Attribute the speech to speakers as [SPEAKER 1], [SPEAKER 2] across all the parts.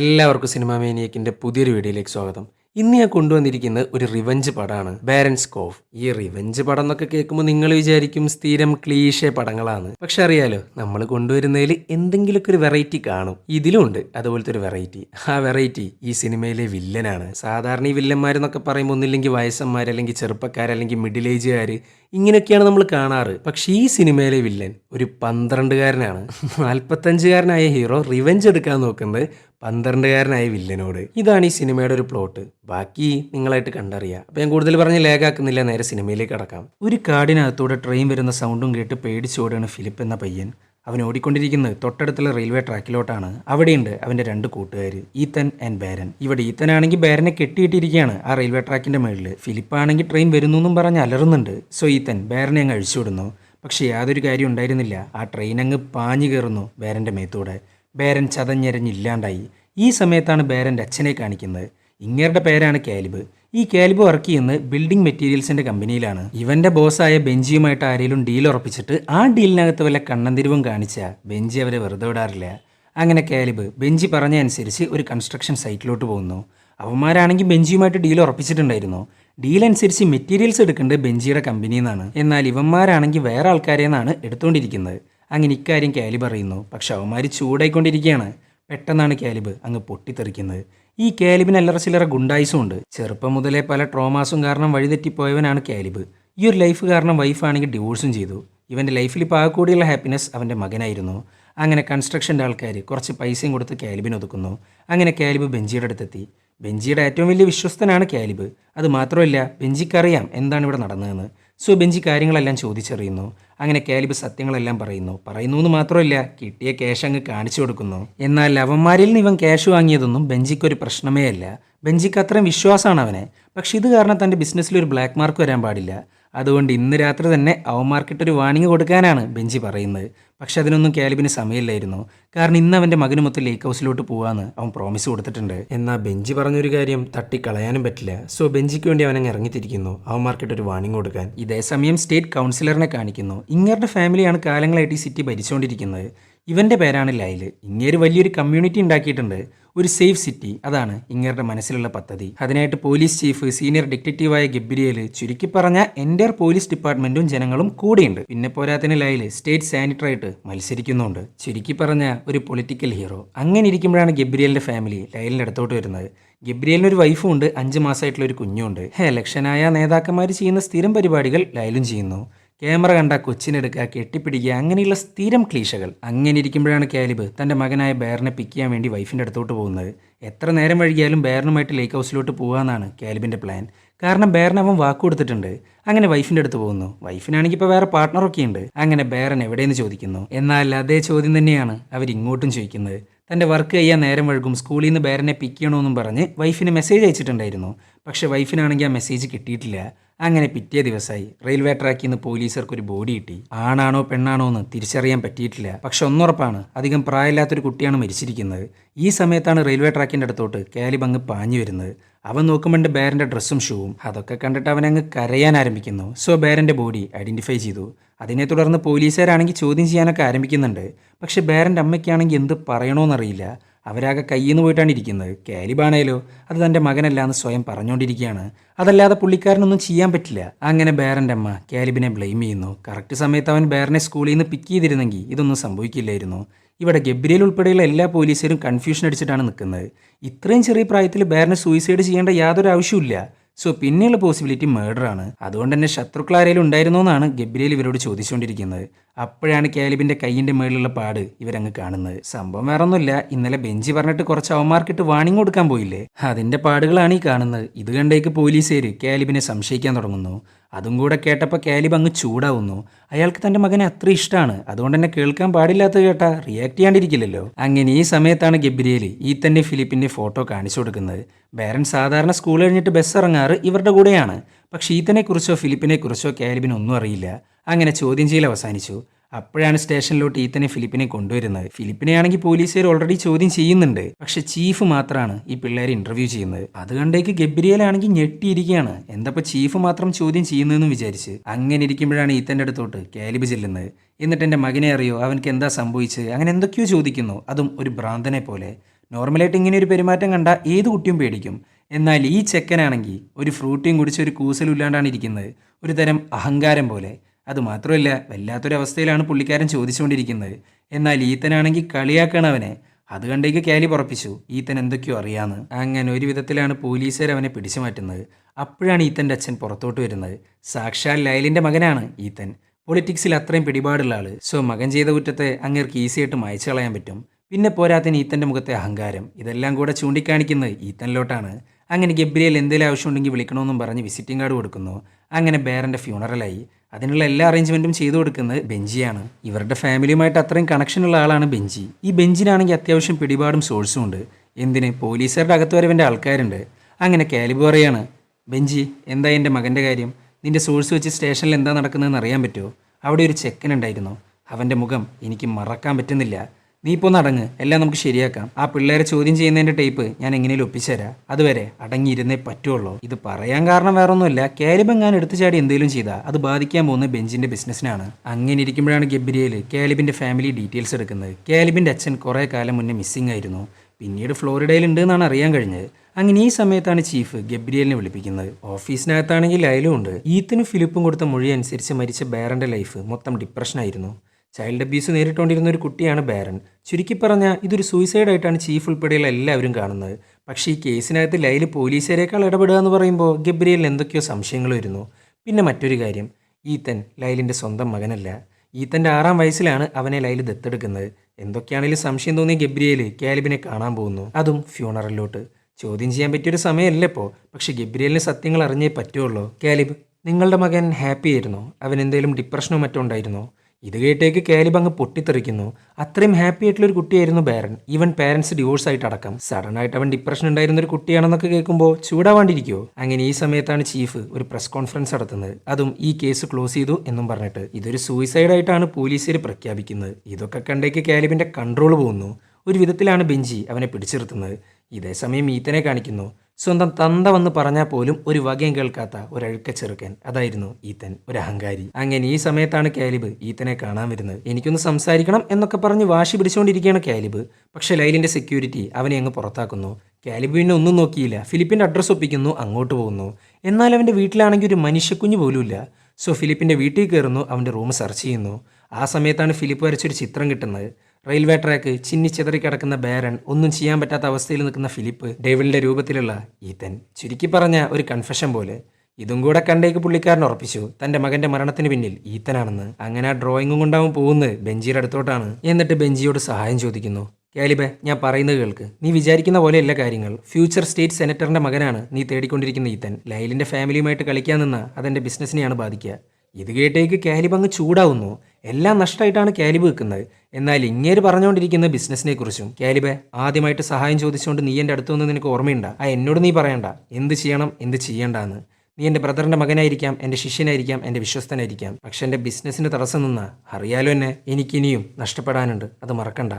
[SPEAKER 1] എല്ലാവർക്കും സിനിമ മേനിയക്കിന്റെ പുതിയൊരു വീഡിയോയിലേക്ക് സ്വാഗതം. ഇന്ന് ഞാൻ കൊണ്ടുവന്നിരിക്കുന്നത് ഒരു റിവഞ്ച് പടമാണ്. ബാരൻസ് കോഫ്. ഈ റിവഞ്ച് പടം എന്നൊക്കെ കേൾക്കുമ്പോൾ നിങ്ങൾ വിചാരിക്കും സ്ഥിരം ക്ലീഷേ പടങ്ങളാണ്. പക്ഷെ അറിയാലോ നമ്മൾ കൊണ്ടുവരുന്നതിൽ എന്തെങ്കിലുമൊക്കെ ഒരു വെറൈറ്റി കാണും. ഇതിലുമുണ്ട് അതുപോലത്തെ ഒരു വെറൈറ്റി. ആ വെറൈറ്റി ഈ സിനിമയിലെ വില്ലനാണ്. സാധാരണ ഈ വില്ലന്മാരെന്നൊക്കെ പറയുമ്പോൾ ഒന്നില്ലെങ്കിൽ വയസ്സന്മാർ അല്ലെങ്കിൽ ചെറുപ്പക്കാർ അല്ലെങ്കിൽ മിഡിൽ ഏജുകാർ ഇങ്ങനെയൊക്കെയാണ് നമ്മൾ കാണാറ്. പക്ഷേ ഈ സിനിമയിലെ വില്ലൻ ഒരു പന്ത്രണ്ടുകാരനാണ്. നാൽപ്പത്തഞ്ചുകാരനായ ഹീറോ റിവഞ്ച് എടുക്കാൻ നോക്കുന്നത് പന്ത്രണ്ടുകാരനായ വില്ലനോട്. ഇതാണ് ഈ സിനിമയുടെ ഒരു പ്ലോട്ട്. ബാക്കി നിങ്ങളായിട്ട് കണ്ടറിയാം. അപ്പൊ ഞാൻ കൂടുതൽ പറഞ്ഞ് ലേഖാക്കുന്നില്ല നേരെ സിനിമയിലേക്ക് കടക്കാം. ഒരു കാടിനകത്തൂടെ ട്രെയിൻ വരുന്ന സൗണ്ടും കേട്ട് പേടിച്ചോടാണ് ഫിലിപ്പ് എന്ന പയ്യൻ. അവൻ ഓടിക്കൊണ്ടിരിക്കുന്നത് തൊട്ടടുത്തുള്ള റെയിൽവേ ട്രാക്കിലോട്ടാണ് അവിടെയുണ്ട് അവന്റെ രണ്ട് കൂട്ടുകാർ ഈത്തൻ ആൻഡ് ബാരൻ. ഇവിടെ ഈത്തൻ ആണെങ്കിൽ ബാരനെ കെട്ടിയിട്ടിരിക്കുകയാണ് ആ റെയിൽവേ ട്രാക്കിന്റെ മുകളിൽ ഫിലിപ്പ് ആണെങ്കിൽ ട്രെയിൻ വരുന്നു എന്നും പറഞ്ഞ് അലറുന്നുണ്ട്. സോ ഈത്തൻ ബാരനെ അങ്ങ് അഴിച്ചുവിടുന്നു. പക്ഷേ യാതൊരു കാര്യം ഉണ്ടായിരുന്നില്ല. ആ ട്രെയിൻ അങ്ങ് പാഞ്ഞു കയറുന്നു ബാരന്റെ മേത്തൂടെ. ബേരൻ ചതഞ്ഞെരഞ്ഞില്ലാണ്ടായി. ഈ സമയത്താണ് ബേരന്റെ അച്ഛനെ കാണിക്കുന്നത്. ഇങ്ങേരുടെ പേരാണ് കാലിബ്. ഈ കാലിബ് വർക്ക് ചെയ്യുന്നത് ബിൽഡിംഗ് മെറ്റീരിയൽസിന്റെ കമ്പനിയിലാണ്. ഇവന്റെ ബോസായ ബെഞ്ചിയുമായിട്ട് ആരെങ്കിലും ഡീൽ ഉറപ്പിച്ചിട്ട് ആ ഡീലിനകത്ത് വല്ല കണ്ണന്തിരിവും കാണിച്ച ബെഞ്ചി അവരെ വെറുതെ വിടാറില്ല. അങ്ങനെ കാലിബ് ബെഞ്ചി പറഞ്ഞ അനുസരിച്ച് ഒരു കൺസ്ട്രക്ഷൻ സൈറ്റിലോട്ട് പോകുന്നു. അവന്മാരാണെങ്കിൽ ബെഞ്ചിയുമായിട്ട് ഡീൽ ഉറപ്പിച്ചിട്ടുണ്ടായിരുന്നു. ഡീൽ അനുസരിച്ച് മെറ്റീരിയൽസ് എടുക്കേണ്ടത് ബെഞ്ചിയുടെ കമ്പനിയിൽ നിന്നാണ്. എന്നാൽ ഇവന്മാരാണെങ്കിൽ വേറെ ആൾക്കാരെ നിന്നാണ് എടുത്തുകൊണ്ടിരിക്കുന്നത്. അങ്ങനെ ഇക്കാര്യം കാലിബ് അറിയുന്നു. പക്ഷെ അവന്മാർ ചൂടായിക്കൊണ്ടിരിക്കുകയാണ്. പെട്ടെന്നാണ് കാലിബ് അങ്ങ് പൊട്ടിത്തെറിക്കുന്നത്. ഈ കാലിബിന് അല്ലറ ചില്ലറ ഗുണ്ടായിസും ഉണ്ട് ചെറുപ്പം മുതലേ പല ട്രോമാസും കാരണം വഴിതെറ്റിപ്പോയവനാണ് കാലിബ്. ഈ ഒരു ലൈഫ് കാരണം വൈഫാണെങ്കിൽ ഡിവോഴ്സും ചെയ്തു. ഇവന്റെ ലൈഫിൽ ഇപ്പോൾ ആ കൂടിയുള്ള ഹാപ്പിനെസ് അവന്റെ മകനായിരുന്നു. അങ്ങനെ കൺസ്ട്രക്ഷന്റെ ആൾക്കാർ കുറച്ച് പൈസയും കൊടുത്ത് കാലിബിന് ഒതുക്കുന്നു. അങ്ങനെ കാലിബ് ബെഞ്ചിയുടെ അടുത്തെത്തി. ബെഞ്ചിയുടെ ഏറ്റവും വലിയ വിശ്വസ്തനാണ് കാലിബ്. അത് മാത്രമല്ല ബെഞ്ചിക്കറിയാം എന്താണ് ഇവിടെ നടന്നതെന്ന്. സോ ബെഞ്ചി കാര്യങ്ങളെല്ലാം ചോദിച്ചറിയുന്നു. അങ്ങനെ കാലിബ് സത്യങ്ങളെല്ലാം പറയുന്നു. പറയുന്നു എന്ന് മാത്രമല്ല കിട്ടിയ ക്യാഷ് അങ്ങ് കാണിച്ചു കൊടുക്കുന്നു. എന്നാൽ അവന്മാരിൽ നിന്ന് ഇവൻ ക്യാഷ് വാങ്ങിയതൊന്നും ബെഞ്ചിക്ക് ഒരു പ്രശ്നമേ അല്ല. ബെഞ്ചിക്ക് അത്രയും വിശ്വാസമാണ് അവനെ. പക്ഷെ ഇത് കാരണം തന്റെ ബിസിനസ്സിൽ ഒരു ബ്ലാക്ക് മാർക്ക് വരാൻ പാടില്ല. അതുകൊണ്ട് ഇന്ന് രാത്രി തന്നെ അവന്മാർക്കിട്ടൊരു വാണിംഗ് കൊടുക്കാനാണ് ബെഞ്ചി പറയുന്നത്. പക്ഷെ അതിനൊന്നും കാലിബിന് സമയമില്ലായിരുന്നു. കാരണം ഇന്ന് അവന്റെ മകനുമൊത്ത് ലേക്ക് ഹൗസിലോട്ട് പോകാമെന്ന് അവൻ പ്രോമിസ് കൊടുത്തിട്ടുണ്ട്. എന്നാൽ ബെഞ്ചി പറഞ്ഞൊരു കാര്യം തട്ടിക്കളയാനും പറ്റില്ല. സോ ബെഞ്ചിക്ക് വേണ്ടി അവനങ്ങ് ഇറങ്ങിത്തിരിക്കുന്നു. അവന്മാർക്കിട്ട് ഒരു വാണിംഗ് കൊടുക്കാൻ. ഇതേ സമയം സ്റ്റേറ്റ് കൗൺസിലറിനെ കാണിക്കുന്നു. ഇങ്ങേരുടെ ഫാമിലിയാണ് കാലങ്ങളായിട്ട് ഈ സിറ്റി ഭരിച്ചുകൊണ്ടിരിക്കുന്നത് ഇവന്റെ പേരാണ് ലൈൽ. ഇങ്ങേര് വലിയൊരു കമ്മ്യൂണിറ്റി ഉണ്ടാക്കിയിട്ടുണ്ട്. ഒരു സേഫ് സിറ്റി. അതാണ് ഇങ്ങേരുടെ മനസ്സിലുള്ള പദ്ധതി. അതിനായിട്ട് പോലീസ് ചീഫ് സീനിയർ ഡിറ്റക്റ്റീവായ ഗബ്രിയേൽ ചുരുക്കി പറഞ്ഞ എന്റെ പോലീസ് ഡിപ്പാർട്ട്മെന്റും ജനങ്ങളും കൂടെയുണ്ട്. പിന്നെ പോരാത്തിന് ലൈൽ സ്റ്റേറ്റ് സാനിറ്ററായിട്ട് മത്സരിക്കുന്നുണ്ട്. ചുരുക്കി പറഞ്ഞ ഒരു പൊളിറ്റിക്കൽ ഹീറോ. അങ്ങനെ ഇരിക്കുമ്പോഴാണ് ഗബ്രിയലിന്റെ ഫാമിലി ലൈലിന്റെ അടുത്തോട്ട് വരുന്നത്. ഗബ്രിയലിന് ഒരു വൈഫും ഉണ്ട് അഞ്ച് മാസമായിട്ടുള്ള ഒരു കുഞ്ഞുണ്ട് ഇലക്ഷനായ നേതാക്കന്മാർ ചെയ്യുന്ന സ്ഥിരം പരിപാടികൾ ലൈലും ചെയ്യുന്നു. ക്യാമറ കണ്ട കൊച്ചിനെടുക്കുക കെട്ടിപ്പിടിക്കുക അങ്ങനെയുള്ള സ്ഥിരം ക്ലീശകൾ. അങ്ങനെ ഇരിക്കുമ്പോഴാണ് കാലിബ് തന്റെ മകനായ ബേറിനെ പിക്ക് ചെയ്യാൻ വേണ്ടി വൈഫിന്റെ അടുത്തോട്ട് പോകുന്നത്. എത്ര നേരം വൈകിയാലും ബേറിനുമായിട്ട് ലേക്ക് ഹൗസിലോട്ട് പോകാമെന്നാണ് കാലിബിന്റെ പ്ലാൻ കാരണം ബേറിന് അവൻ വാക്ക് കൊടുത്തിട്ടുണ്ട്. അങ്ങനെ വൈഫിന്റെ അടുത്ത് പോകുന്നു. വൈഫിനാണെങ്കിൽ ഇപ്പോൾ വേറെ പാർട്ട്ണറൊക്കെ ഉണ്ട്. അങ്ങനെ ബേറൻ എവിടെയെന്ന് ചോദിക്കുന്നു. എന്നാൽ അതേ ചോദ്യം തന്നെയാണ് അവരിങ്ങോട്ടും ചോദിക്കുന്നത്. തന്റെ വർക്ക് ചെയ്യാൻ നേരം വഴുകും സ്കൂളിൽ നിന്ന് ബേറിനെ പിക്ക് ചെയ്യണമെന്നും പറഞ്ഞ് വൈഫിന് മെസ്സേജ് അയച്ചിട്ടുണ്ടായിരുന്നു. പക്ഷേ വൈഫിനാണെങ്കിൽ ആ മെസ്സേജ് കിട്ടിയിട്ടില്ല. അങ്ങനെ പിറ്റേ ദിവസമായി റെയിൽവേ ട്രാക്കിൽ നിന്ന് പോലീസർക്ക് ഒരു ബോഡി കിട്ടി. ആണാണോ പെണ്ണാണോ എന്ന് തിരിച്ചറിയാൻ പറ്റിയിട്ടില്ല. പക്ഷെ ഒന്നുറപ്പാണ് അധികം പ്രായമില്ലാത്തൊരു കുട്ടിയാണ് മരിച്ചിരിക്കുന്നത്. ഈ സമയത്താണ് റെയിൽവേ ട്രാക്കിന്റെ അടുത്തോട്ട് കാലിബ് പാഞ്ഞു വരുന്നത്. അവൻ നോക്കുമ്പോൾ ബേരന്റെ ഡ്രസ്സും ഷൂവും. അതൊക്കെ കണ്ടിട്ട് അവൻ അങ്ങ് കരയാൻ ആരംഭിക്കുന്നു. സോ ബേരന്റെ ബോഡി ഐഡന്റിഫൈ ചെയ്തു. അതിനെ തുടർന്ന് പോലീസുകാരാണെങ്കിൽ ചോദ്യം ചെയ്യാനൊക്കെ ആരംഭിക്കുന്നുണ്ട്. പക്ഷേ ബേരന്റെ അമ്മയ്ക്കാണെങ്കിൽ എന്ത് പറയണമെന്നറിയില്ല അവരാകെ കയ്യിൽ നിന്ന് പോയിട്ടാണ് ഇരിക്കുന്നത്. കാലിബാണേലോ? അത് തന്റെ മകനല്ല എന്ന് സ്വയം പറഞ്ഞുകൊണ്ടിരിക്കുകയാണ്. അതല്ലാതെ പുള്ളിക്കാരനൊന്നും ചെയ്യാൻ പറ്റില്ല. അങ്ങനെ ബേറന്റെ അമ്മ കാലിബിനെ ബ്ലെയിം ചെയ്യുന്നു. കറക്റ്റ് സമയത്ത് അവൻ ബേറിനെ സ്കൂളിൽ നിന്ന് പിക്ക് ചെയ്തിരുന്നെങ്കിൽ ഇതൊന്നും സംഭവിക്കില്ലായിരുന്നു. ഇവിടെ ഗബ്രിയൽ ഉൾപ്പെടെയുള്ള എല്ലാ പോലീസുകാരും കൺഫ്യൂഷൻ അടിച്ചിട്ടാണ് നിൽക്കുന്നത്. ഇത്രയും ചെറിയ പ്രായത്തിൽ ബേറിനെ സൂയിസൈഡ് ചെയ്യേണ്ട യാതൊരു ആവശ്യമില്ല സോ പിന്നെയുള്ള പോസിബിലിറ്റി മേർഡർ ആണ്. അതുകൊണ്ട് തന്നെ ശത്രുക്കൾ ആരെങ്കിലും ഉണ്ടായിരുന്നോ എന്നാണ് ഗബ്രിയേൽ ഇവരോട് ചോദിച്ചുകൊണ്ടിരിക്കുന്നത്. അപ്പോഴാണ് കാലിബിന്റെ കൈയിന്റെ മേളിലുള്ള പാട് ഇവരങ്ങ് കാണുന്നത്. സംഭവം വേറെ ഒന്നുമില്ല ഇന്നലെ ബെഞ്ചി പറഞ്ഞിട്ട് കുറച്ച് അവന്മാർക്കിട്ട് വാണിംഗ് കൊടുക്കാൻ പോയില്ലേ? അതിന്റെ പാടുകളാണ് ഈ കാണുന്നത്. ഇത് കണ്ടേക്ക് പോലീസുകാർ കാലിബിനെ സംശയിക്കാൻ തുടങ്ങുന്നു. അതും കൂടെ കേട്ടപ്പോൾ കാലിബ് അങ്ങ് ചൂടാവുന്നു. അയാൾക്ക് തന്റെ മകനെ അത്ര ഇഷ്ടമാണ് അതുകൊണ്ട് തന്നെ കേൾക്കാൻ പാടില്ലാത്ത കേട്ടാ റിയാക്ട് ചെയ്യാണ്ടിരിക്കില്ലല്ലോ. അങ്ങനെ ഈ സമയത്താണ് ഗബ്രിയേൽ ഈ തന്നെ ഫിലിപ്പിന്റെ ഫോട്ടോ കാണിച്ചു കൊടുക്കുന്നത്. ബാരൻ സാധാരണ സ്കൂൾ കഴിഞ്ഞിട്ട് ബസ് ഇറങ്ങാറ് ഇവരുടെ കൂടെയാണ്. പക്ഷേ ഈത്തനെക്കുറിച്ചോ ഫിലിപ്പിനെക്കുറിച്ചോ ഫിലിപ്പിനെ കുറിച്ചോ കാലിബിന് ഒന്നും അറിയില്ല. അങ്ങനെ ചോദ്യം ചെയ്യൽ അവസാനിച്ചു. അപ്പോഴാണ് സ്റ്റേഷനിലോട്ട് ഈത്തനെ ഫിലിപ്പിനെ കൊണ്ടുവരുന്നത്. ഫിലിപ്പിനെ ആണെങ്കിൽ പോലീസുകാർ ഓൾറെഡി ചോദ്യം ചെയ്യുന്നുണ്ട്. പക്ഷെ ചീഫ് മാത്രമാണ് ഈ പിള്ളേരെ ഇന്റർവ്യൂ ചെയ്യുന്നത്. അത് കണ്ടേക്ക് ഗബ്രിയലാണെങ്കിൽ ഞെട്ടിയിരിക്കുകയാണ്. എന്തപ്പോ ചീഫ് മാത്രം ചോദ്യം ചെയ്യുന്നതെന്ന് വിചാരിച്ച് അങ്ങനെ ഇരിക്കുമ്പോഴാണ് ഈത്തന്റെ അടുത്തോട്ട് കാലിബ് ചെല്ലുന്നത്. എന്നിട്ട് എന്റെ മകനെ അറിയോ? അവനക്ക് എന്താ സംഭവിച്ചത്? അങ്ങനെ എന്തൊക്കെയോ ചോദിക്കുന്നു. അതും ഒരു ഭ്രാന്തനെ പോലെ.
[SPEAKER 2] നോർമലായിട്ട് ഇങ്ങനെ ഒരു പെരുമാറ്റം കണ്ട ഏത് കുട്ടിയും പേടിക്കും. എന്നാൽ ഈ ചെക്കനാണെങ്കിൽ ഒരു ഫ്രൂട്ടിയും കുടിച്ച് ഒരു കൂസലും ഇല്ലാണ്ടാണ് ഇരിക്കുന്നത്. ഒരു തരം അഹങ്കാരം പോലെ. അതുമാത്രമല്ല വല്ലാത്തൊരവസ്ഥയിലാണ് പുള്ളിക്കാരൻ ചോദിച്ചുകൊണ്ടിരിക്കുന്നത്. എന്നാൽ ഈത്തനാണെങ്കിൽ കളിയാക്കണം അവനെ. അത് കണ്ടേക്ക് കാലി പുറപ്പിച്ചു. ഈത്തൻ എന്തൊക്കെയോ അറിയാന്ന്. അങ്ങനെ ഒരു വിധത്തിലാണ് പോലീസുകാർ അവനെ പിടിച്ചു മാറ്റുന്നത്. അപ്പോഴാണ് ഈത്തന്റെ അച്ഛൻ പുറത്തോട്ട് വരുന്നത്. സാക്ഷാൽ ലൈലിന്റെ മകനാണ് ഈത്തൻ. പൊളിറ്റിക്സിൽ അത്രയും പിടിപാടുള്ള ആൾ. സോ മകൻ ചെയ്ത കുറ്റത്തെ അങ്ങേർക്ക് ഈസി ആയിട്ട് മായ്ച്ചു കളയാൻ പറ്റും. പിന്നെ പോരാത്തിന് ഈത്തന്റെ മുഖത്തെ അഹങ്കാരം. ഇതെല്ലാം കൂടെ ചൂണ്ടിക്കാണിക്കുന്നത് ഈത്തനിലോട്ടാണ്. അങ്ങനെ ഗബ്രിയേൽ എന്തെങ്കിലും ആവശ്യമുണ്ടെങ്കിൽ വിളിക്കണമെന്നും പറഞ്ഞ് വിസിറ്റിംഗ് കാർഡ് കൊടുക്കുന്നു. അങ്ങനെ ബേറിന്റെ ഫ്യൂണറലായി അതിനുള്ള എല്ലാ അറേഞ്ച്മെന്റും ചെയ്തു കൊടുക്കുന്നത് ബെഞ്ചിയാണ്. ഇവരുടെ ഫാമിലിയുമായിട്ട് അത്രയും കണക്ഷനുള്ള ആളാണ് ബെഞ്ചി. ഈ ബെഞ്ചിനാണെങ്കിൽ അത്യാവശ്യം പിടിപാടും സോഴ്സും ഉണ്ട്. എന്തിന്? പോലീസുകാരുടെ അകത്ത് വരവിന്റെ ആൾക്കാരുണ്ട്. അങ്ങനെ കാലിബ് പറയാണ് ബെഞ്ചി എന്താ എന്റെ മകന്റെ കാര്യം? നിന്റെ സോഴ്സ് വെച്ച് സ്റ്റേഷനിൽ എന്താ നടക്കുന്നതെന്ന് അറിയാൻ പറ്റുമോ? അവിടെ ഒരു ചെക്കൻ ഉണ്ടായിരുന്നു. അവന്റെ മുഖം എനിക്ക് മറക്കാൻ പറ്റുന്നില്ല. നീ ഇപ്പോൾ നടങ്ങ് എല്ലാം നമുക്ക് ശരിയാക്കാം. ആ പിള്ളേരെ ചോദ്യം ചെയ്യുന്നതിന്റെ ടേപ്പ് ഞാൻ എങ്ങനെയും ഒപ്പിച്ചുതരാം അതുവരെ അടങ്ങിയിരുന്നേ പറ്റുള്ളൂ. ഇത് പറയാൻ കാരണം വേറെ ഒന്നുമില്ല കാലിബ് എങ്ങാൻ എടുത്തു ചാടി എന്തെങ്കിലും ചെയ്താൽ അത് ബാധിക്കാൻ പോകുന്ന ബെഞ്ചിന്റെ ബിസിനസ്സിനാണ്. അങ്ങനെ ഇരിക്കുമ്പോഴാണ് ഗബ്രിയേൽ കാലിബിന്റെ ഫാമിലി ഡീറ്റെയിൽസ് എടുക്കുന്നത്. കാലിബിന്റെ അച്ഛൻ കുറേ കാലം മുന്നേ മിസ്സിംഗ് ആയിരുന്നു. പിന്നീട് ഫ്ലോറിഡയിൽ ഉണ്ട് എന്നാണ് അറിയാൻ കഴിഞ്ഞത്. അങ്ങനെ ഈ സമയത്താണ് ചീഫ് ഗബ്രിയലിനെ വിളിപ്പിക്കുന്നത്. ഓഫീസിനകത്താണെങ്കിൽ ലൈലും ഉണ്ട്. ഈത്തിനും ഫിലിപ്പും കൊടുത്ത മൊഴി അനുസരിച്ച് മരിച്ച ബേറിന്റെ ലൈഫ് മൊത്തം ഡിപ്രഷനായിരുന്നു ചൈൽഡ് അബ്യൂസ് നേരിട്ടുകൊണ്ടിരുന്ന ഒരു കുട്ടിയാണ് ബാരൻ ചുരുക്കി പറഞ്ഞാൽ ഇതൊരു സൂയിസൈഡ് ആയിട്ടാണ് ചീഫ് ഉൾപ്പെടെയുള്ള എല്ലാവരും കാണുന്നത്. പക്ഷേ ഈ കേസിനകത്ത് ലൈൽ പോലീസുകാരേക്കാൾ ഇടപെടുക എന്ന് പറയുമ്പോൾ ഗബ്രിയലിന് എന്തൊക്കെയോ സംശയങ്ങൾ വരുന്നു. പിന്നെ മറ്റൊരു കാര്യം ഈത്തൻ ലൈലിന്റെ സ്വന്തം മകനല്ല. ഈത്തന്റെ ആറാം വയസ്സിലാണ് അവനെ ലൈൽ ദത്തെടുക്കുന്നത്. എന്തൊക്കെയാണെങ്കിലും സംശയം തോന്നിയ ഗബ്രിയേൽ കാലിബിനെ കാണാൻ പോകുന്നു. അതും ഫ്യൂണറലിലോട്ട് ചോദ്യം ചെയ്യാൻ പറ്റിയൊരു സമയമല്ല ഇപ്പോൾ പക്ഷേ ഗബ്രിയലിന് സത്യങ്ങൾ അറിഞ്ഞേ പറ്റുള്ളൂ. കാലിബ് നിങ്ങളുടെ മകൻ ഹാപ്പി ആയിരുന്നോ? അവൻ എന്തെങ്കിലും ഡിപ്രഷനോ മറ്റോ ഉണ്ടായിരുന്നോ? ഇത് കേട്ടേക്ക് കാലിബ് അങ്ങ് പൊട്ടിത്തെറിക്കുന്നു. അത്രയും ഹാപ്പി ആയിട്ടുള്ള ഒരു കുട്ടിയായിരുന്നു ബാരൻ. ഈവൻ പാരന്റ്സ് ഡിവോഴ്സ് ആയിട്ട് അടക്കം സഡൻ ആയിട്ട് അവൻ ഡിപ്രഷൻ ഉണ്ടായിരുന്ന ഒരു കുട്ടിയാണെന്നൊക്കെ കേൾക്കുമ്പോൾ ചൂടാവാണ്ടിരിക്കുമോ അങ്ങനെ ഈ സമയത്താണ് ചീഫ് ഒരു പ്രസ് കോൺഫറൻസ് നടത്തുന്നത്. അതും ഈ കേസ് ക്ലോസ് ചെയ്തു എന്നും പറഞ്ഞിട്ട്. ഇതൊരു സൂയിസൈഡ് ആയിട്ടാണ് പോലീസുകാർ പ്രഖ്യാപിക്കുന്നത്. ഇതൊക്കെ കണ്ടേക്ക് കാലിബിന്റെ കൺട്രോൾ പോകുന്നു. ഒരു വിധത്തിലാണ് ബെഞ്ചി അവനെ പിടിച്ചിരുത്തുന്നത്. ഇതേ സമയം ഈത്തനെ കാണിക്കുന്നു. സ്വന്തം തന്ത വന്ന് പറഞ്ഞാൽ പോലും ഒരു വകയും കേൾക്കാത്ത ഒരഴുക്ക ചെറുക്കൻ. അതായിരുന്നു ഈത്തൻ ഒരു അഹങ്കാരി. അങ്ങനെ ഈ സമയത്താണ് കാലിബ് ഈത്തനെ കാണാൻ വരുന്നത്. എനിക്കൊന്ന് സംസാരിക്കണം എന്നൊക്കെ പറഞ്ഞ് വാശി പിടിച്ചുകൊണ്ടിരിക്കുകയാണ് കാലിബ്. പക്ഷെ ലൈലിന്റെ സെക്യൂരിറ്റി അവനെ അങ്ങ് പുറത്താക്കുന്നു. കാലിബ് പിന്നെ ഒന്നും നോക്കിയില്ല. ഫിലിപ്പിന്റെ അഡ്രസ്സ് ഒപ്പിക്കുന്നു അങ്ങോട്ട് പോകുന്നു. എന്നാൽ അവന്റെ വീട്ടിലാണെങ്കിൽ ഒരു മനുഷ്യക്കുഞ്ഞ് പോലുമില്ല. സോ ഫിലിപ്പിന്റെ വീട്ടിൽ കയറുന്നു അവന്റെ റൂം സെർച്ച് ചെയ്യുന്നു. ആ സമയത്താണ് ഫിലിപ്പ് വരച്ചൊരു ചിത്രം കിട്ടുന്നത്. റെയിൽവേ ട്രാക്ക് ചിന്നി ചിതറി കിടക്കുന്ന ബാരൻ ഒന്നും ചെയ്യാൻ പറ്റാത്ത അവസ്ഥയിൽ നിൽക്കുന്ന ഫിലിപ്പ് ഡേവിഡിന്റെ രൂപത്തിലുള്ള ഈതൻ ചുരുക്കി പറഞ്ഞ ഒരു കൺഫെഷൻ പോലെ ഇതും കൂടെ കണ്ടേക്ക് പുള്ളിക്കാരൻ ഉറപ്പിച്ചു തന്റെ മകന്റെ മരണത്തിന് പിന്നിൽ ഈത്തനാണെന്ന്. അങ്ങനെ ആ ഡ്രോയിങ്ങും കൊണ്ടാവും പോകുന്നത് ബെഞ്ചിയുടെ അടുത്തോട്ടാണ്. എന്നിട്ട് ബെഞ്ചിയോട് സഹായം ചോദിക്കുന്നു കാലിബെ ഞാൻ പറയുന്നത് കേൾക്ക്. നീ വിചാരിക്കുന്ന പോലെയല്ല കാര്യങ്ങൾ. ഫ്യൂച്ചർ സ്റ്റേറ്റ് സെനറ്ററിന്റെ മകനാണ് നീ തേടിക്കൊണ്ടിരിക്കുന്ന ഈത്തൻ. ലൈലിന്റെ ഫാമിലിയുമായിട്ട് കളിക്കാൻ നിന്ന അതെന്റെ ബിസിനസ്സിനെയാണ് ബാധിക്കുക. ഇത് കേട്ടേക്ക് കാലിബ് അങ്ങ് ചൂടാവുന്നു. എല്ലാം നഷ്ടമായിട്ടാണ് കാലിബ് വെക്കുന്നത്. എന്നാൽ ഇങ്ങേര് പറഞ്ഞുകൊണ്ടിരിക്കുന്ന ബിസിനസ്സിനെ കുറിച്ചും കാലിബ് ആദ്യമായിട്ട് സഹായം ചോദിച്ചുകൊണ്ട് നീ എന്റെ അടുത്തു വന്ന് നിനക്ക് ഓർമ്മയുണ്ട? ആ എന്നോട് നീ പറയണ്ട. എന്ത് ചെയ്യണം എന്ത് ചെയ്യണ്ടെന്ന്. നീ എന്റെ ബ്രദറിന്റെ മകനായിരിക്കാം എന്റെ ശിഷ്യനായിരിക്കാം എന്റെ വിശ്വസ്തനായിരിക്കാം. പക്ഷെ എന്റെ ബിസിനസ്സിന് തടസ്സം നിന്ന. അറിയാലോ എന്നെ എനിക്കിനിയും നഷ്ടപ്പെടാനുണ്ട്. അത് മറക്കണ്ട.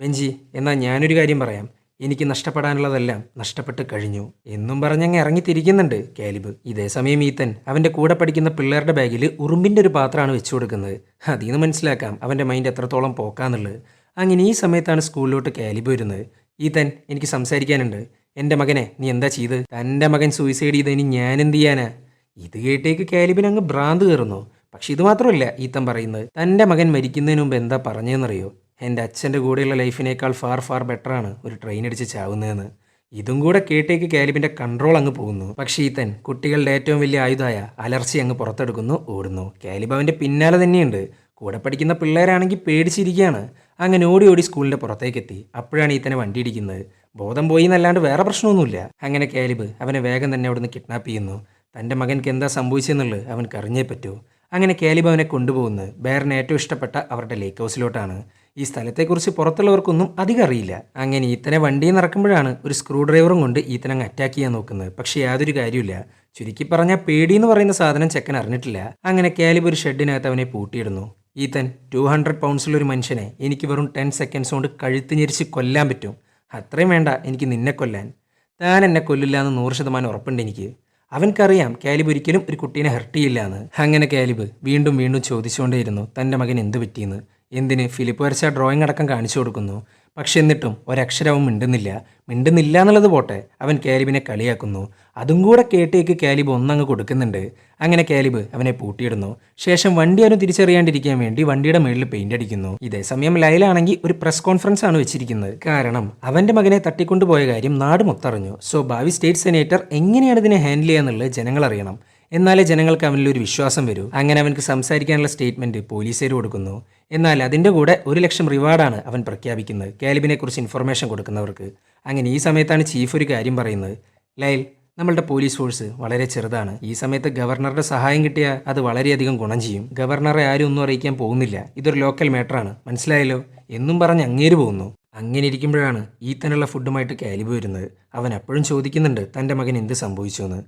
[SPEAKER 2] ബെഞ്ചി എന്നാൽ ഞാനൊരു കാര്യം പറയാം. എനിക്ക് നഷ്ടപ്പെടാനുള്ളതെല്ലാം നഷ്ടപ്പെട്ട് കഴിഞ്ഞു എന്നും പറഞ്ഞങ്ങ് ഇറങ്ങിത്തിരിക്കുന്നുണ്ട് കാലിബ്. ഇതേ സമയം ഈത്തൻ അവന്റെ കൂടെ പഠിക്കുന്ന പിള്ളേരുടെ ബാഗിൽ ഉറുമ്പിന്റെ ഒരു പാത്രമാണ് വെച്ചു കൊടുക്കുന്നത്. അതിൽ നിന്ന് മനസ്സിലാക്കാം അവന്റെ മൈൻഡ് എത്രത്തോളം പോക്കാന്നുള്ളത്. അങ്ങനെ ഈ സമയത്താണ് സ്കൂളിലോട്ട് കാലിബ് വരുന്നത്. ഈത്തൻ എനിക്ക് സംസാരിക്കാനുണ്ട്. എന്റെ മകനെ നീ എന്താ ചെയ്ത്? തന്റെ മകൻ സൂയിസൈഡ് ചെയ്ത് ഇനി ഞാൻ എന്ത് ചെയ്യാനാ? ഇത് കേട്ടേക്ക് കാലിബിന് അങ്ങ് ഭ്രാന്ത് കയറുന്നു. പക്ഷെ ഇത് മാത്രമല്ല ഈത്തൻ പറയുന്നത് തന്റെ മകൻ മരിക്കുന്നതിന് മുമ്പ് എന്താ പറഞ്ഞതെന്നറിയോ എന്റെ അച്ഛന്റെ കൂടെയുള്ള ലൈഫിനേക്കാൾ ഫാർ ഫാർ ബെറ്ററാണ് ഒരു ട്രെയിൻ അടിച്ച് ചാവുന്നതെന്ന്. ഇതും കൂടെ കേട്ടേക്ക് കാലിബിന്റെ കൺട്രോൾ അങ്ങ് പോകുന്നു. പക്ഷേ ഈത്തൻ കുട്ടികളുടെ ഏറ്റവും വലിയ ആയുധമായ അലർച്ചി അങ്ങ് പുറത്തെടുക്കുന്നു ഓടുന്നു. കാലിബ് അവന്റെ പിന്നാലെ തന്നെയുണ്ട്. കൂടെ പഠിക്കുന്ന പിള്ളേരാണെങ്കിൽ പേടിച്ചിരിക്കുകയാണ്. അങ്ങനെ ഓടി ഓടി സ്കൂളിന്റെ പുറത്തേക്കെത്തി. അപ്പോഴാണ് ഈത്തനെ വണ്ടി ഇടിക്കുന്നത്. ബോധം പോയി എന്നല്ലാണ്ട് വേറെ പ്രശ്നമൊന്നുമില്ല. അങ്ങനെ കാലിബ് അവനെ വേഗം തന്നെ അവിടുന്ന് കിഡ്നാപ്പ് ചെയ്യുന്നു. തന്റെ മകൻക്ക് എന്താ സംഭവിച്ചെന്നുള്ളത് അവൻ അറിഞ്ഞേ പറ്റൂ. അങ്ങനെ കാലിബ് അവനെ കൊണ്ടുപോകുന്നത് ബേറിന് ഏറ്റവും ഇഷ്ടപ്പെട്ട അവരുടെ ലേക്ക് ഹൗസിലോട്ടാണ് ഈ സ്ഥലത്തെക്കുറിച്ച് പുറത്തുള്ളവർക്കൊന്നും അധികം അറിയില്ല. അങ്ങനെ ഈത്തനെ വണ്ടിയിൽ നിറക്കുമ്പോഴാണ് ഒരു സ്ക്രൂ ഡ്രൈവറും കൊണ്ട് ഈത്തനെ അങ്ങ് അറ്റാക്ക് ചെയ്യാൻ നോക്കുന്നത്. പക്ഷേ യാതൊരു കാര്യമില്ല ചുരുക്കി പറഞ്ഞാൽ പേടി എന്ന് പറയുന്ന സാധനം ചെക്കൻ അറിഞ്ഞിട്ടില്ല. അങ്ങനെ കാലിബ് ഒരു ഷെഡിനകത്ത് അവനെ പൂട്ടിയിടുന്നു. ഈത്തൻ ടു ഹൺഡ്രഡ് പൗണ്ട്സിലൊരു മനുഷ്യനെ എനിക്ക് വെറും ടെൻ സെക്കൻഡ്സ് കൊണ്ട് കഴുത്ത് ഞെരിച്ച് കൊല്ലാൻ പറ്റും. അത്രയും വേണ്ട എനിക്ക് നിന്നെ കൊല്ലാൻ. താൻ എന്നെ കൊല്ലില്ല എന്ന് നൂറ് ശതമാനം ഉറപ്പുണ്ട് എനിക്ക്. അവൻക്കറിയാം കാലിബ് ഒരിക്കലും ഒരു കുട്ടീനെ ഹെർട്ട് ചെയ്യില്ല എന്ന്. അങ്ങനെ കാലിബ് വീണ്ടും വീണ്ടും ചോദിച്ചുകൊണ്ടേയിരുന്നു. തന്റെ മകൻ എന്ത് പറ്റിയെന്ന്. എന്തിന്? ഫിലിപ്പ് വരച്ച ഡ്രോയിങ് അടക്കം കാണിച്ചു കൊടുക്കുന്നു.
[SPEAKER 1] പക്ഷെ എന്നിട്ടും ഒരക്ഷരവും മിണ്ടുന്നില്ല. മിണ്ടുന്നില്ല എന്നുള്ളത് പോട്ടെ. അവൻ കാലിബിനെ കളിയാക്കുന്നു. അതും കൂടെ കേട്ടേക്ക് കാലിബ് ഒന്നങ്ങ് കൊടുക്കുന്നുണ്ട്. അങ്ങനെ കാലിബ് അവനെ പൂട്ടിയിടുന്നു. ശേഷം വണ്ടി അവന് തിരിച്ചറിയാണ്ടിരിക്കാൻ വേണ്ടി വണ്ടിയുടെ മേളിൽ പെയിന്റ് അടിക്കുന്നു. ഇതേ സമയം ലൈലാണെങ്കിൽ ഒരു പ്രസ് കോൺഫറൻസ് ആണ് വെച്ചിരിക്കുന്നത്. കാരണം അവന്റെ മകനെ തട്ടിക്കൊണ്ടുപോയ കാര്യം നാട് മൊത്തറിഞ്ഞു സോ ഭാവി സ്റ്റേറ്റ് സെനേറ്റർ എങ്ങനെയാണ് ഇതിനെ ഹാൻഡിൽ ചെയ്യാന്നുള്ളത് ജനങ്ങൾ അറിയണം. എന്നാലേ ജനങ്ങൾക്ക് അവനിൽ ഒരു വിശ്വാസം വരൂ. അങ്ങനെ അവനക്ക് സംസാരിക്കാനുള്ള സ്റ്റേറ്റ്മെന്റ് പോലീസുകാർ കൊടുക്കുന്നു. എന്നാൽ അതിന്റെ കൂടെ ഒരു ലക്ഷം റിവാർഡാണ് അവൻ പ്രഖ്യാപിക്കുന്നത്. കാലിബിനെ കുറിച്ച് ഇൻഫർമേഷൻ കൊടുക്കുന്നവർക്ക്. അങ്ങനെ ഈ സമയത്താണ് ചീഫ് ഒരു കാര്യം പറയുന്നത്. ലൈൽ നമ്മളുടെ പോലീസ് ഫോഴ്സ് വളരെ ചെറുതാണ്. ഈ സമയത്ത് ഗവർണറുടെ സഹായം കിട്ടിയാൽ അത് വളരെയധികം ഗുണം ചെയ്യും. ഗവർണറെ ആരും ഒന്നും അറിയിക്കാൻ പോകുന്നില്ല. ഇതൊരു ലോക്കൽ മാറ്ററാണ് മനസ്സിലായല്ലോ? എന്നും പറഞ്ഞ് അങ്ങേര് പോകുന്നു. അങ്ങനെ ഇരിക്കുമ്പോഴാണ് ഈത്തനുള്ള ഫുഡുമായിട്ട് കാലിബ് വരുന്നത്. അവൻ എപ്പോഴും ചോദിക്കുന്നുണ്ട് തന്റെ മകൻ എന്ത് സംഭവിച്ചു എന്ന്?